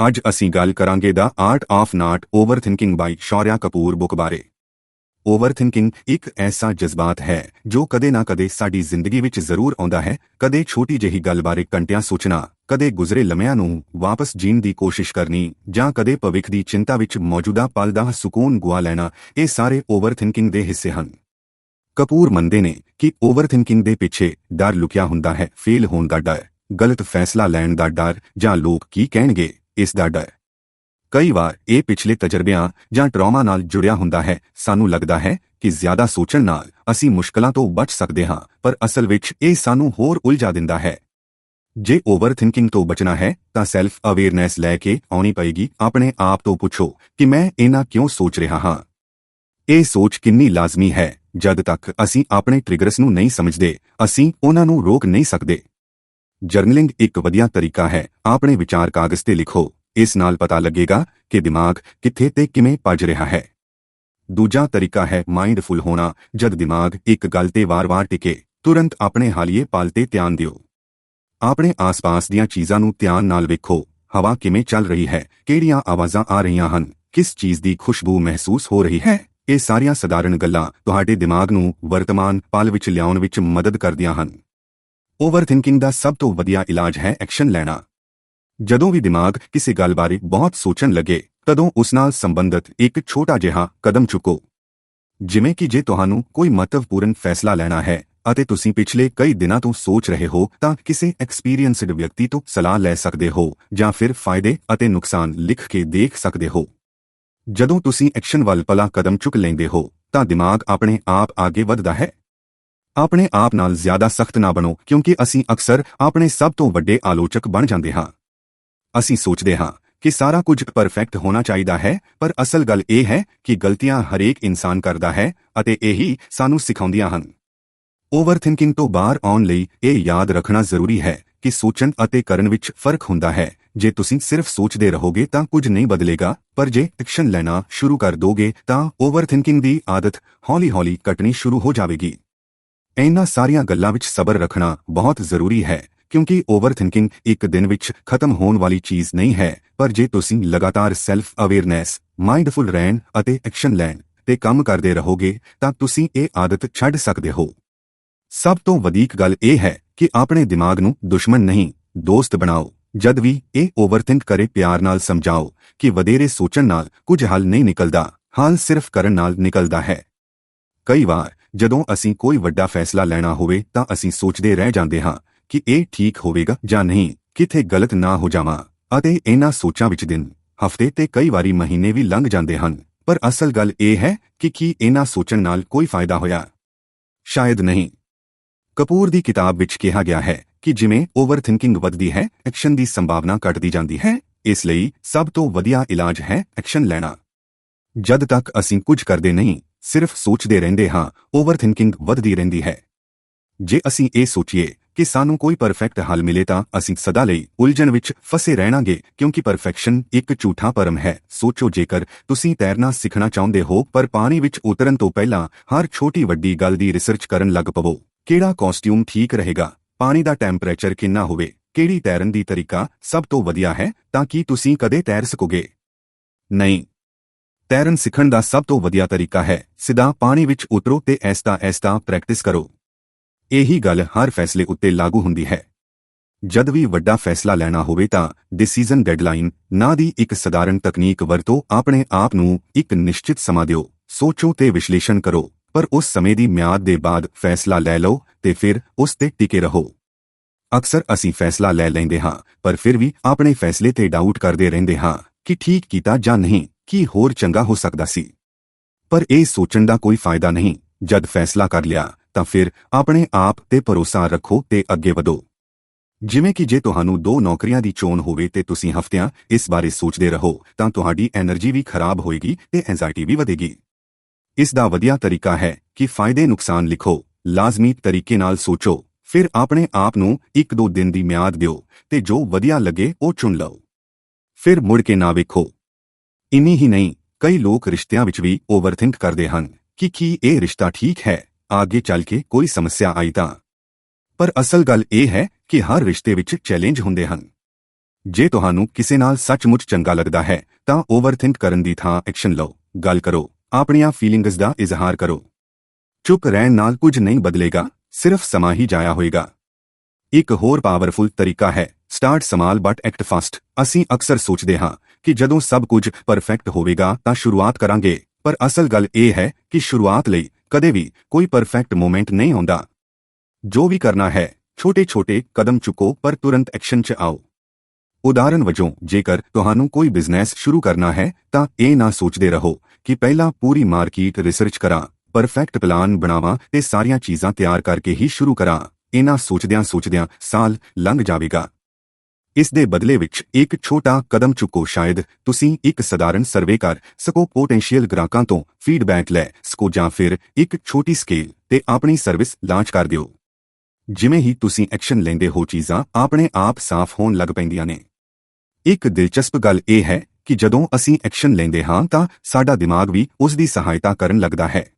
ਅੱਜ ਅਸੀਂ ਗੱਲ ਕਰਾਂਗੇ the art of not overthinking by Shaurya Kapoor book ਬਾਰੇ। ਓਵਰਥਿੰਕਿੰਗ ਇੱਕ ਐਸਾ ਜਜ਼ਬਾਤ ਹੈ ਜੋ ਕਦੇ ਨਾ ਕਦੇ ਸਾਡੀ ਜ਼ਿੰਦਗੀ ਵਿੱਚ ਜ਼ਰੂਰ ਆਉਂਦਾ ਹੈ। ਕਦੇ ਛੋਟੀ ਜਿਹੀ ਗੱਲ ਬਾਰੇ ਘੰਟਿਆਂ ਸੋਚਣਾ, ਕਦੇ ਗੁਜ਼ਰੇ ਲਮਿਆਂ ਨੂੰ ਵਾਪਸ ਜੀਣ ਦੀ ਕੋਸ਼ਿਸ਼ ਕਰਨੀ, ਜਾਂ ਕਦੇ ਭਵਿੱਖ ਦੀ ਚਿੰਤਾ ਵਿੱਚ ਮੌਜੂਦਾ ਪਲ ਦਾ ਸਕੂਨ ਗੁਆ ਲੈਣਾ, ਇਹ ਸਾਰੇ ਓਵਰਥਿੰਕਿੰਗ ਦੇ ਹਿੱਸੇ ਹਨ। ਕਪੂਰ ਮੰਨਦੇ ਨੇ ਕਿ ਓਵਰਥਿੰਕਿੰਗ ਦੇ ਪਿੱਛੇ ਡਰ ਲੁਕਿਆ ਹੁੰਦਾ ਹੈ, ਫੇਲ ਹੋਣ ਦਾ ਡਰ, ਗਲਤ ਫੈਸਲਾ ਲੈਣ ਦਾ ਡਰ, ਜਾਂ ਲੋਕ ਕੀ ਕਹਿਣਗੇ? ਇਸ ਦਾ ਡਰ। ਕਈ ਵਾਰ ਇਹ ਪਿਛਲੇ ਤਜਰਬਿਆਂ ਜਾਂ ਟਰਾਮਾ ਨਾਲ ਜੁੜਿਆ ਹੁੰਦਾ ਹੈ। ਸਾਨੂੰ ਲੱਗਦਾ ਹੈ ਕਿ ਜ਼ਿਆਦਾ ਸੋਚਣ ਨਾਲ ਅਸੀਂ ਮੁਸ਼ਕਲਾਂ ਤੋਂ ਬਚ ਸਕਦੇ ਹਾਂ, ਪਰ ਅਸਲ ਵਿੱਚ ਇਹ ਸਾਨੂੰ ਹੋਰ ਉਲਝਾ ਦਿੰਦਾ ਹੈ। ਜੇ ਓਵਰਥਿੰਕਿੰਗ ਤੋਂ ਬਚਣਾ ਹੈ, ਤਾਂ ਸੈਲਫ ਅਵੇਅਰਨੈਸ ਲੈ ਕੇ ਆਉਣੀ ਪਏਗੀ। ਆਪਣੇ ਆਪ ਤੋਂ ਪੁੱਛੋ ਕਿ ਮੈਂ ਇਹਨਾਂ ਕਿਉਂ ਸੋਚ ਰਿਹਾ ਹਾਂ? ਇਹ ਸੋਚ ਕਿੰਨੀ ਲਾਜ਼ਮੀ ਹੈ? ਜਦ ਤੱਕ ਅਸੀਂ ਆਪਣੇ ਟ੍ਰਿਗਰਸ ਨੂੰ ਨਹੀਂ ਸਮਝਦੇ, ਅਸੀਂ ਉਹਨਾਂ ਨੂੰ ਰੋਕ ਨਹੀਂ ਸਕਦੇ। ਜਰਨਲਿੰਗ ਇੱਕ ਵਧੀਆ ਤਰੀਕਾ ਹੈ। ਆਪਣੇ ਵਿਚਾਰ ਕਾਗਜ਼ ਤੇ ਲਿਖੋ। ਇਸ ਨਾਲ ਪਤਾ ਲੱਗੇਗਾ ਕਿ ਦਿਮਾਗ ਕਿੱਥੇ ਤੇ ਕਿਵੇਂ ਭੱਜ ਰਿਹਾ ਹੈ। ਦੂਜਾ ਤਰੀਕਾ ਹੈ ਮਾਈਂਡਫੁਲ ਹੋਣਾ। ਜਦ ਦਿਮਾਗ ਇੱਕ ਗੱਲ ਤੇ ਵਾਰ-ਵਾਰ ਟਿਕੇ, ਤੁਰੰਤ ਆਪਣੇ ਹਾਲੀਏ ਪਲ ਤੇ ਧਿਆਨ ਦਿਓ। ਆਪਣੇ ਆਸ-ਪਾਸ ਦੀਆਂ ਚੀਜ਼ਾਂ ਨੂੰ ਧਿਆਨ ਨਾਲ ਵੇਖੋ। ਹਵਾ ਕਿਵੇਂ ਚੱਲ ਰਹੀ ਹੈ? ਕਿਹੜੀਆਂ ਆਵਾਜ਼ਾਂ ਆ ਰਹੀਆਂ ਹਨ? ਕਿਸ ਚੀਜ਼ ਦੀ ਖੁਸ਼ਬੂ ਮਹਿਸੂਸ ਹੋ ਰਹੀ ਹੈ? ਇਹ ਸਾਰੀਆਂ ਸਧਾਰਨ ਗੱਲਾਂ ਤੁਹਾਡੇ ਦਿਮਾਗ ਨੂੰ ਵਰਤਮਾਨ ਪਲ ਵਿੱਚ ਲਿਆਉਣ ਵਿੱਚ ਮਦਦ ਕਰਦੀਆਂ ਹਨ। ਓਵਰਥਿੰਕਿੰਗ ਦਾ ਸਭ ਤੋਂ ਵਧੀਆ ਇਲਾਜ ਹੈ ਐਕਸ਼ਨ ਲੈਣਾ। ਜਦੋਂ ਵੀ ਦਿਮਾਗ ਕਿਸੇ ਗੱਲ ਬਾਰੇ ਬਹੁਤ ਸੋਚਣ ਲੱਗੇ, ਤਦੋਂ ਉਸ ਨਾਲ ਸੰਬੰਧਿਤ ਇੱਕ ਛੋਟਾ ਜਿਹਾ ਕਦਮ ਚੁੱਕੋ। ਜਿਵੇਂ ਕਿ ਜੇ ਤੁਹਾਨੂੰ ਕੋਈ ਮਹੱਤਵਪੂਰਨ ਫੈਸਲਾ ਲੈਣਾ ਹੈ ਅਤੇ ਤੁਸੀਂ ਪਿਛਲੇ ਕਈ ਦਿਨਾਂ ਤੋਂ ਸੋਚ ਰਹੇ ਹੋ, ਤਾਂ ਕਿਸੇ ਐਕਸਪੀਰੀਅੰਸਡ ਵਿਅਕਤੀ ਤੋਂ ਸਲਾਹ ਲੈ ਸਕਦੇ ਹੋ ਜਾਂ ਫਿਰ ਫਾਇਦੇ ਅਤੇ ਨੁਕਸਾਨ ਲਿਖ ਕੇ ਦੇਖ ਸਕਦੇ ਹੋ। ਜਦੋਂ ਤੁਸੀਂ ਐਕਸ਼ਨ ਵੱਲ ਪਲਾ ਕਦਮ ਚੁੱਕ ਲੈਂਦੇ ਹੋ, ਤਾਂ ਦਿਮਾਗ ਆਪਣੇ ਆਪ ਅੱਗੇ ਵਧਦਾ ਹੈ। ਆਪਣੇ ਆਪ ਨਾਲ ਜ਼ਿਆਦਾ ਸਖਤ ਨਾ ਬਣੋ, ਕਿਉਂਕਿ ਅਸੀਂ ਅਕਸਰ ਆਪਣੇ ਸਭ ਤੋਂ ਵੱਡੇ ਆਲੋਚਕ ਬਣ ਜਾਂਦੇ ਹਾਂ। ਅਸੀਂ ਸੋਚਦੇ ਹਾਂ ਕਿ ਸਾਰਾ ਕੁਝ ਪਰਫੈਕਟ ਹੋਣਾ ਚਾਹੀਦਾ ਹੈ, ਪਰ ਅਸਲ ਗੱਲ ਇਹ ਹੈ ਕਿ ਗਲਤੀਆਂ ਹਰੇਕ ਇਨਸਾਨ ਕਰਦਾ ਹੈ ਅਤੇ ਇਹੀ ਸਾਨੂੰ ਸਿਖਾਉਂਦੀਆਂ ਹਨ। ਓਵਰਥਿੰਕਿੰਗ ਤੋਂ ਬਾਹਰ ਆਉਣ ਲਈ ਇਹ ਯਾਦ ਰੱਖਣਾ ਜ਼ਰੂਰੀ ਹੈ ਕਿ ਸੋਚਣ ਅਤੇ ਕਰਨ ਵਿੱਚ ਫ਼ਰਕ ਹੁੰਦਾ ਹੈ। ਜੇ ਤੁਸੀਂ ਸਿਰਫ ਸੋਚਦੇ ਰਹੋਗੇ ਤਾਂ ਕੁਝ ਨਹੀਂ ਬਦਲੇਗਾ, ਪਰ ਜੇ ਐਕਸ਼ਨ ਲੈਣਾ ਸ਼ੁਰੂ ਕਰ ਦੋਗੇ ਤਾਂ ਓਵਰਥਿੰਕਿੰਗ ਦੀ ਆਦਤ ਹੌਲੀ-ਹੌਲੀ ਕੱਟਣੀ ਸ਼ੁਰੂ ਹੋ ਜਾਵੇਗੀ। ਇਹਨਾਂ ਸਾਰੀਆਂ ਗੱਲਾਂ ਵਿੱਚ ਸਬਰ ਰੱਖਣਾ ਬਹੁਤ ਜ਼ਰੂਰੀ ਹੈ, ਕਿਉਂਕਿ ਓਵਰਥਿੰਕਿੰਗ ਇੱਕ ਦਿਨ ਵਿੱਚ ਖਤਮ ਹੋਣ ਵਾਲੀ ਚੀਜ਼ ਨਹੀਂ ਹੈ, ਪਰ ਜੇ ਤੁਸੀਂ ਲਗਾਤਾਰ ਸੈਲਫ ਅਵੇਅਰਨੈਸ ਮਾਈਂਡਫੁਲ ਰਹਿਣ ਅਤੇ ਐਕਸ਼ਨ ਲੈਣ ਤੇ ਕੰਮ ਕਰਦੇ ਰਹੋਗੇ, ਤਾਂ ਤੁਸੀਂ ਇਹ ਆਦਤ ਛੱਡ ਸਕਦੇ ਹੋ। ਸਭ ਤੋਂ ਵਧੀਕ ਗੱਲ ਇਹ ਹੈ ਕਿ ਆਪਣੇ ਦਿਮਾਗ ਨੂੰ ਦੁਸ਼ਮਣ ਨਹੀਂ, ਦੋਸਤ ਬਣਾਓ। ਜਦ ਵੀ ਇਹ ਓਵਰਥਿੰਕ ਕਰੇ ਪਿਆਰ ਨਾਲ ਸਮਝਾਓ ਕਿ ਵਧੇਰੇ ਸੋਚਣ ਨਾਲ ਕੁਝ ਹੱਲ ਨਹੀਂ ਨਿਕਲਦਾ, ਹੱਲ ਸਿਰਫ ਕਰਨ ਨਾਲ ਨਿਕਲਦਾ ਹੈ। ਕਈ ਵਾਰ ਜਦੋਂ ਅਸੀਂ ਕੋਈ ਵੱਡਾ ਫੈਸਲਾ ਲੈਣਾ ਹੋਵੇ ਤਾਂ ਅਸੀਂ ਸੋਚਦੇ ਰਹਿ ਜਾਂਦੇ ਹਾਂ ਕਿ ਇਹ ਠੀਕ ਹੋਵੇਗਾ ਜਾਂ ਨਹੀਂ, ਕਿਥੇ ਗਲਤ ਨਾ ਹੋ ਜਾਵਾਂ, ਅਤੇ ਇਹਨਾਂ ਸੋਚਾਂ ਵਿੱਚ ਦਿਨ, ਹਫ਼ਤੇ ਤੇ ਕਈ ਵਾਰੀ ਮਹੀਨੇ ਵੀ ਲੰਘ ਜਾਂਦੇ ਹਨ। ਪਰ ਅਸਲ ਗੱਲ ਇਹ ਹੈ ਕਿ ਕੀ ਇਹਨਾਂ ਸੋਚਣ ਨਾਲ ਕੋਈ ਫਾਇਦਾ ਹੋਇਆ? ਸ਼ਾਇਦ ਨਹੀਂ। ਕਪੂਰ ਦੀ ਕਿਤਾਬ ਵਿੱਚ ਕਿਹਾ ਗਿਆ ਹੈ ਕਿ ਜਿਵੇਂ ਓਵਰਥਿੰਕਿੰਗ ਵੱਧਦੀ ਹੈ, ਐਕਸ਼ਨ ਦੀ ਸੰਭਾਵਨਾ ਘਟਦੀ ਜਾਂਦੀ ਹੈ, ਇਸ ਲਈ ਸਭ ਤੋਂ ਵਧੀਆ ਇਲਾਜ ਹੈ ਐਕਸ਼ਨ ਲੈਣਾ। ਜਦ ਤੱਕ ਅਸੀਂ ਕੁਝ ਕਰਦੇ ਨਹੀਂ ਸਿਰਫ ਸੋਚਦੇ ਰਹਿੰਦੇ ਹਾਂ ਓਵਰਥਿੰਕਿੰਗ ਵੱਧਦੀ ਰਹਿੰਦੀ ਹੈ। ਜੇ ਅਸੀਂ ਇਹ ਸੋਚੀਏ ਕਿ ਸਾਨੂੰ ਕੋਈ ਪਰਫੈਕਟ ਹੱਲ ਮਿਲੇ ਤਾਂ ਅਸੀਂ ਸਦਾ ਲਈ ਉਲਝਣ ਵਿੱਚ ਫਸੇ ਰਹਿਣਾਂਗੇ, ਕਿਉਂਕਿ ਪਰਫੈਕਸ਼ਨ ਇੱਕ ਝੂਠਾ ਪਰਮ ਹੈ। ਸੋਚੋ ਜੇਕਰ ਤੁਸੀਂ ਤੈਰਨਾ ਸਿੱਖਣਾ ਚਾਹੁੰਦੇ ਹੋ, ਪਰ ਪਾਣੀ ਵਿੱਚ ਉਤਰਨ ਤੋਂ ਪਹਿਲਾਂ ਹਰ ਛੋਟੀ ਵੱਡੀ ਗੱਲ ਦੀ ਰਿਸਰਚ ਕਰਨ ਲੱਗ ਪਵੋ। ਕਿਹੜਾ ਕਾਸਟਿਊਮ ਠੀਕ ਰਹੇਗਾ? ਪਾਣੀ ਦਾ ਟੈਂਪਰੇਚਰ ਕਿੰਨਾ ਹੋਵੇ? ਕਿਹੜੀ ਤੈਰਨ ਦੀ ਤਰੀਕਾ ਸਭ ਤੋਂ ਵਧੀਆ ਹੈ? ਤਾਂ ਕਿ ਤੁਸੀਂ ਕਦੇ ਤੈਰ ਸਕੋਗੇ? ਨਹੀਂ। ਤੈਰਨ ਸਿੱਖਣ ਦਾ ਸਭ ਤੋਂ ਵਧੀਆ ਤਰੀਕਾ ਹੈ। ਸਿੱਧਾ ਪਾਣੀ ਵਿੱਚ ਉਤਰੋ ਤੇ ਐਸਤਾ ਐਸਤਾ ਪ੍ਰੈਕਟਿਸ ਕਰੋ। ਇਹੀ ਗੱਲ ਹਰ ਫੈਸਲੇ ਉੱਤੇ ਲਾਗੂ ਹੁੰਦੀ ਹੈ। ਜਦ ਵੀ ਵੱਡਾ ਫੈਸਲਾ ਲੈਣਾ ਹੋਵੇ ਤਾਂ ਡਿਸੀਜਨ ਡੈਡਲਾਈਨ ਨਾਂ ਦੀ ਇੱਕ ਸਧਾਰਨ ਤਕਨੀਕ ਵਰਤੋ ਆਪਣੇ ਆਪ ਨੂੰ ਇੱਕ ਨਿਸ਼ਚਿਤ ਸਮਾਂ ਦਿਓ। ਸੋਚੋ ਤੇ ਵਿਸ਼ਲੇਸ਼ਣ ਕਰੋ, ਪਰ ਉਸ ਸਮੇਂ ਦੀ ਮਿਆਦ ਦੇ ਬਾਅਦ ਫੈਸਲਾ ਲੈ ਲਓ ਤੇ ਫਿਰ ਉਸ ਤੇ ਟਿਕੇ ਰਹੋ। ਅਕਸਰ ਅਸੀਂ ਫੈਸਲਾ ਲੈ ਲੈਂਦੇ ਹਾਂ, ਪਰ ਫਿਰ ਵੀ ਆਪਣੇ ਫੈਸਲੇ ਤੇ ਡਾਊਟ ਕਰਦੇ ਰਹਿੰਦੇ ਹਾਂ ਕਿ ਠੀਕ ਕੀਤਾ ਜਾਂ ਨਹੀਂ। ਕੀ ਹੋਰ ਚੰਗਾ ਹੋ ਸਕਦਾ ਸੀ। ਪਰ ਇਹ ਸੋਚਣ ਦਾ ਕੋਈ ਫਾਇਦਾ ਨਹੀਂ। ਜਦ ਫੈਸਲਾ ਕਰ ਲਿਆ, ਤਾਂ ਫਿਰ ਆਪਣੇ ਆਪ ਤੇ ਭਰੋਸਾ ਰੱਖੋ ਤੇ ਅੱਗੇ ਵਧੋ। ਜਿਵੇਂ ਕਿ ਜੇ ਤੁਹਾਨੂੰ ਦੋ ਨੌਕਰੀਆਂ ਦੀ ਚੋਣ ਹੋਵੇ ਤੇ ਤੁਸੀਂ ਹਫ਼ਤਿਆਂ ਇਸ ਬਾਰੇ ਸੋਚਦੇ ਰਹੋ, ਤਾਂ ਤੁਹਾਡੀ એનર્ਜੀ ਵੀ ਖਰਾਬ ਹੋਏਗੀ ਤੇ ਐਂਜ਼ਾਇਟੀ ਵੀ ਵਧੇਗੀ। ਇਸ ਦਾ ਵਧੀਆ ਤਰੀਕਾ ਹੈ ਕਿ ਫਾਇਦੇ ਨੁਕਸਾਨ ਲਿਖੋ। ਲਾਜ਼ਮੀ ਤਰੀਕੇ ਨਾਲ ਸੋਚੋ। ਫਿਰ ਆਪਣੇ ਆਪ ਨੂੰ ਇੱਕ ਦੋ ਦਿਨ ਦੀ ਮਿਆਦ ਦਿਓ ਤੇ ਜੋ ਵਧੀਆ ਲੱਗੇ ਉਹ ਚੁਣ ਲਓ। ਫਿਰ ਮੁੜ ਕੇ ਨਾ ਵੇਖੋ। ਇੰਨੀ ਹੀ ਨਹੀਂ, ਕਈ ਲੋਕ ਰਿਸ਼ਤਿਆਂ ਵਿੱਚ ਵੀ ਓਵਰਥਿੰਕ ਕਰਦੇ ਹਨ ਕਿ ਕੀ ਇਹ ਰਿਸ਼ਤਾ ਠੀਕ ਹੈ ਅੱਗੇ ਚੱਲ ਕੇ ਕੋਈ ਸਮੱਸਿਆ ਆਈ ਤਾਂ। ਪਰ ਅਸਲ ਗੱਲ ਇਹ ਹੈ ਕਿ ਹਰ ਰਿਸ਼ਤੇ ਵਿੱਚ ਚੈਲੰਜ ਹੁੰਦੇ ਹਨ। ਜੇ ਤੁਹਾਨੂੰ ਕਿਸੇ ਨਾਲ ਸੱਚਮੁੱਚ ਚੰਗਾ ਲੱਗਦਾ ਹੈ, ਤਾਂ ਓਵਰਥਿੰਕ ਕਰਨ ਦੀ ਥਾਂ ਐਕਸ਼ਨ ਲਓ, ਗੱਲ ਕਰੋ, ਆਪਣੀਆਂ ਫੀਲਿੰਗਸ ਦਾ ਇਜ਼ਹਾਰ ਕਰੋ। ਚੁੱਪ ਰਹਿਣ ਨਾਲ ਕੁਝ ਨਹੀਂ ਬਦਲੇਗਾ, ਸਿਰਫ ਸਮਾਂ ਹੀ ਜਾਇਆ ਹੋਏਗਾ। ਇੱਕ ਹੋਰ ਪਾਵਰਫੁਲ ਤਰੀਕਾ ਹੈ start small but act fast ਅਸੀਂ ਅਕਸਰ ਸੋਚਦੇ ਹਾਂ ਕਿ ਜਦੋਂ ਸਭ ਕੁਝ ਪਰਫੈਕਟ ਹੋਵੇਗਾ ਤਾਂ ਸ਼ੁਰੂਆਤ ਕਰਾਂਗੇ। ਪਰ ਅਸਲ ਗੱਲ ਇਹ ਹੈ ਕਿ ਸ਼ੁਰੂਆਤ ਲਈ ਕਦੇ ਵੀ ਕੋਈ ਪਰਫੈਕਟ ਮੂਮੈਂਟ ਨਹੀਂ ਆਉਂਦਾ। ਜੋ ਵੀ ਕਰਨਾ ਹੈ, ਛੋਟੇ-ਛੋਟੇ ਕਦਮ ਚੁੱਕੋ, ਪਰ ਤੁਰੰਤ ਐਕਸ਼ਨ 'ਚ ਆਓ। ਉਦਾਹਰਨ ਵਜੋਂ, ਜੇਕਰ ਤੁਹਾਨੂੰ ਕੋਈ ਬਿਜ਼ਨਸ ਸ਼ੁਰੂ ਕਰਨਾ ਹੈ, ਤਾਂ ਇਹ ਨਾ ਸੋਚਦੇ ਰਹੋ ਕਿ ਪਹਿਲਾਂ ਪੂਰੀ ਮਾਰਕੀਟ ਰਿਸਰਚ ਕਰਾਂ, ਪਰਫੈਕਟ ਪਲਾਨ ਬਣਾਵਾਂ ਤੇ ਸਾਰੀਆਂ ਚੀਜ਼ਾਂ ਤਿਆਰ ਕਰਕੇ ਹੀ ਸ਼ੁਰੂ ਕਰਾਂ। ਇਹਨਾਂ ਸੋਚਦਿਆਂ ਸੋਚਦਿਆਂ ਸਾਲ ਲੰਘ ਜਾਵੇਗਾ। ਇਸ ਦੇ ਬਦਲੇ ਵਿੱਚ ਇੱਕ ਛੋਟਾ ਕਦਮ ਚੁੱਕੋ ਸ਼ਾਇਦ ਤੁਸੀਂ ਇੱਕ ਸਧਾਰਨ ਸਰਵੇ ਕਰ ਸਕੋ, ਪੋਟੈਂਸ਼ੀਅਲ ਗ੍ਰਾਹਕਾਂ ਤੋਂ ਫੀਡਬੈਕ ਲੈ ਸਕੋ ਜਾਂ ਫਿਰ ਇੱਕ ਛੋਟੀ ਸਕੇਲ ਤੇ ਆਪਣੀ ਸਰਵਿਸ ਲਾਂਚ ਕਰ ਦਿਓ। ਜਿਵੇਂ ਹੀ ਤੁਸੀਂ ਐਕਸ਼ਨ ਲੈਂਦੇ ਹੋ, ਚੀਜ਼ਾਂ ਆਪਣੇ ਆਪ ਸਾਫ਼ ਹੋਣ ਲੱਗ ਪੈਂਦੀਆਂ ਨੇ। ਇੱਕ ਦਿਲਚਸਪ ਗੱਲ ਇਹ ਹੈ ਕਿ ਜਦੋਂ ਅਸੀਂ ਐਕਸ਼ਨ ਲੈਂਦੇ ਹਾਂ, ਤਾਂ ਸਾਡਾ ਦਿਮਾਗ ਵੀ ਉਸ ਦੀ ਸਹਾਇਤਾ ਕਰਨ ਲੱਗਦਾ ਹੈ।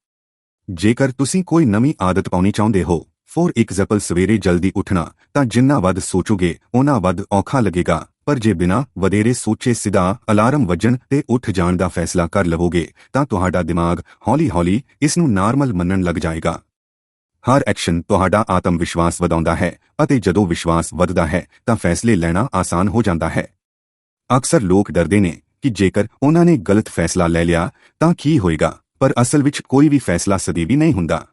ਜੇਕਰ ਤੁਸੀਂ ਕੋਈ ਨਵੀਂ ਆਦਤ ਪਾਉਣੀ ਚਾਹੁੰਦੇ ਹੋ ਫੋਰ ਜ਼ਪਲ ਸਵੇਰੇ ਜਲਦੀ ਉੱਠਣਾ, ਤਾਂ ਜਿੰਨਾ ਵੱਧ ਸੋਚੋਗੇ ਉਹਨਾਂ ਵੱਧ ਔਖਾ ਲੱਗੇਗਾ। ਪਰ ਜੇ ਬਿਨਾਂ ਵਧੇਰੇ ਸੋਚੇ ਸਿੱਧਾ ਅਲਾਰਮ ਵੱਜਣ ਤੇ ਉੱਠ ਜਾਣ ਦਾ ਫੈਸਲਾ ਕਰ ਲਵੋਗੇ, ਤਾਂ ਤੁਹਾਡਾ ਦਿਮਾਗ ਹੌਲੀ-ਹੌਲੀ ਇਸ ਨੂੰ ਨਾਰਮਲ ਮੰਨਣ ਲੱਗ ਜਾਏਗਾ। ਹਰ ਐਕਸ਼ਨ ਤੁਹਾਡਾ ਆਤਮ ਵਿਸ਼ਵਾਸ ਵਧਾਉਂਦਾ ਹੈ, ਅਤੇ ਜਦੋਂ ਵਿਸ਼ਵਾਸ ਵਧਦਾ ਹੈ, ਤਾਂ ਫੈਸਲੇ ਲੈਣਾ ਆਸਾਨ ਹੋ ਜਾਂਦਾ ਹੈ। ਅਕਸਰ ਲੋਕ ਡਰਦੇ ਨੇ ਕਿ ਜੇਕਰ ਉਹਨਾਂ ਨੇ ਗਲਤ ਫੈਸਲਾ ਲੈ ਲਿਆ, ਤਾਂ ਕੀ ਹੋਏਗਾ? ਪਰ ਅਸਲ ਵਿੱਚ ਕੋਈ ਵੀ ਫੈਸਲਾ ਸਦੀਵੀ ਨਹੀਂ ਹੁੰਦਾ।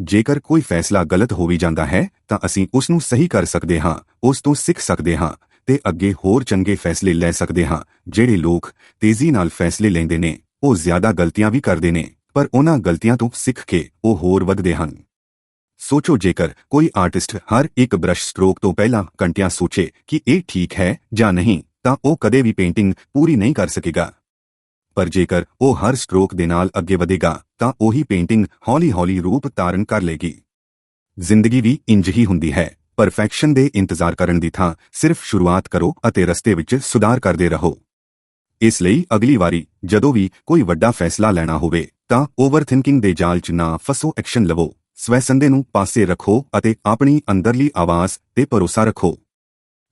ਜੇਕਰ ਕੋਈ ਫੈਸਲਾ ਗਲਤ ਹੋ ਵੀ ਜਾਂਦਾ ਹੈ, ਤਾਂ ਅਸੀਂ ਉਸ ਨੂੰ ਸਹੀ ਕਰ ਸਕਦੇ ਹਾਂ, ਉਸ ਤੋਂ ਸਿੱਖ ਸਕਦੇ ਹਾਂ, ਤੇ ਅੱਗੇ ਹੋਰ ਚੰਗੇ ਫੈਸਲੇ ਲੈ ਸਕਦੇ ਹਾਂ, ਜਿਹੜੇ ਲੋਕ ਤੇਜ਼ੀ ਨਾਲ ਫੈਸਲੇ ਲੈਂਦੇ ਨੇ, ਉਹ ਜ਼ਿਆਦਾ ਗਲਤੀਆਂ ਵੀ ਕਰਦੇ ਨੇ, ਪਰ ਉਹਨਾਂ ਗਲਤੀਆਂ ਤੋਂ ਸਿੱਖ ਕੇ ਉਹ ਹੋਰ ਵੱਧਦੇ ਹਨ। ਸੋਚੋ ਜੇਕਰ ਕੋਈ ਆਰਟਿਸਟ ਹਰ ਇੱਕ ਬ੍ਰਸ਼ ਸਟ੍ਰੋਕ ਤੋਂ ਪਹਿਲਾਂ ਘੰਟਿਆਂ ਸੋਚੇ ਕਿ ਇਹ ਠੀਕ ਹੈ ਜਾਂ ਨਹੀਂ, ਤਾਂ ਉਹ ਕਦੇ ਵੀ ਪੇਂਟਿੰਗ ਪੂਰੀ ਨਹੀਂ ਕਰ ਸਕੇਗਾ। ਪਰ ਜੇਕਰ ਉਹ ਹਰ ਸਟ੍ਰੋਕ ਦੇ ਨਾਲ ਅੱਗੇ ਵਧੇਗਾ, ਤਾਂ ਉਹੀ ਪੇਂਟਿੰਗ ਹੌਲੀ-ਹੌਲੀ ਰੂਪ ਧਾਰਨ ਕਰ ਲੇਗੀ। ਜ਼ਿੰਦਗੀ ਵੀ ਇੰਜ ਹੀ ਹੁੰਦੀ ਹੈ। ਪਰਫੈਕਸ਼ਨ ਦੇ ਇੰਤਜ਼ਾਰ ਕਰਨ ਦੀ ਥਾਂ ਸਿਰਫ ਸ਼ੁਰੂਆਤ ਕਰੋ ਅਤੇ ਰਸਤੇ ਵਿੱਚ ਸੁਧਾਰ ਕਰਦੇ ਰਹੋ। ਇਸ ਲਈ ਅਗਲੀ ਵਾਰੀ ਜਦੋਂ ਵੀ ਕੋਈ ਵੱਡਾ ਫੈਸਲਾ ਲੈਣਾ ਹੋਵੇ, ਤਾਂ ਓਵਰਥਿੰਕਿੰਗ ਦੇ ਜਾਲ 'ਚ ਨਾ ਫਸੋ ਐਕਸ਼ਨ ਲਵੋ। ਸਵੈਸੰਦੇ ਨੂੰ ਪਾਸੇ ਰੱਖੋ ਅਤੇ ਆਪਣੀ ਅੰਦਰਲੀ ਆਵਾਜ਼ ਤੇ ਭਰੋਸਾ ਰੱਖੋ।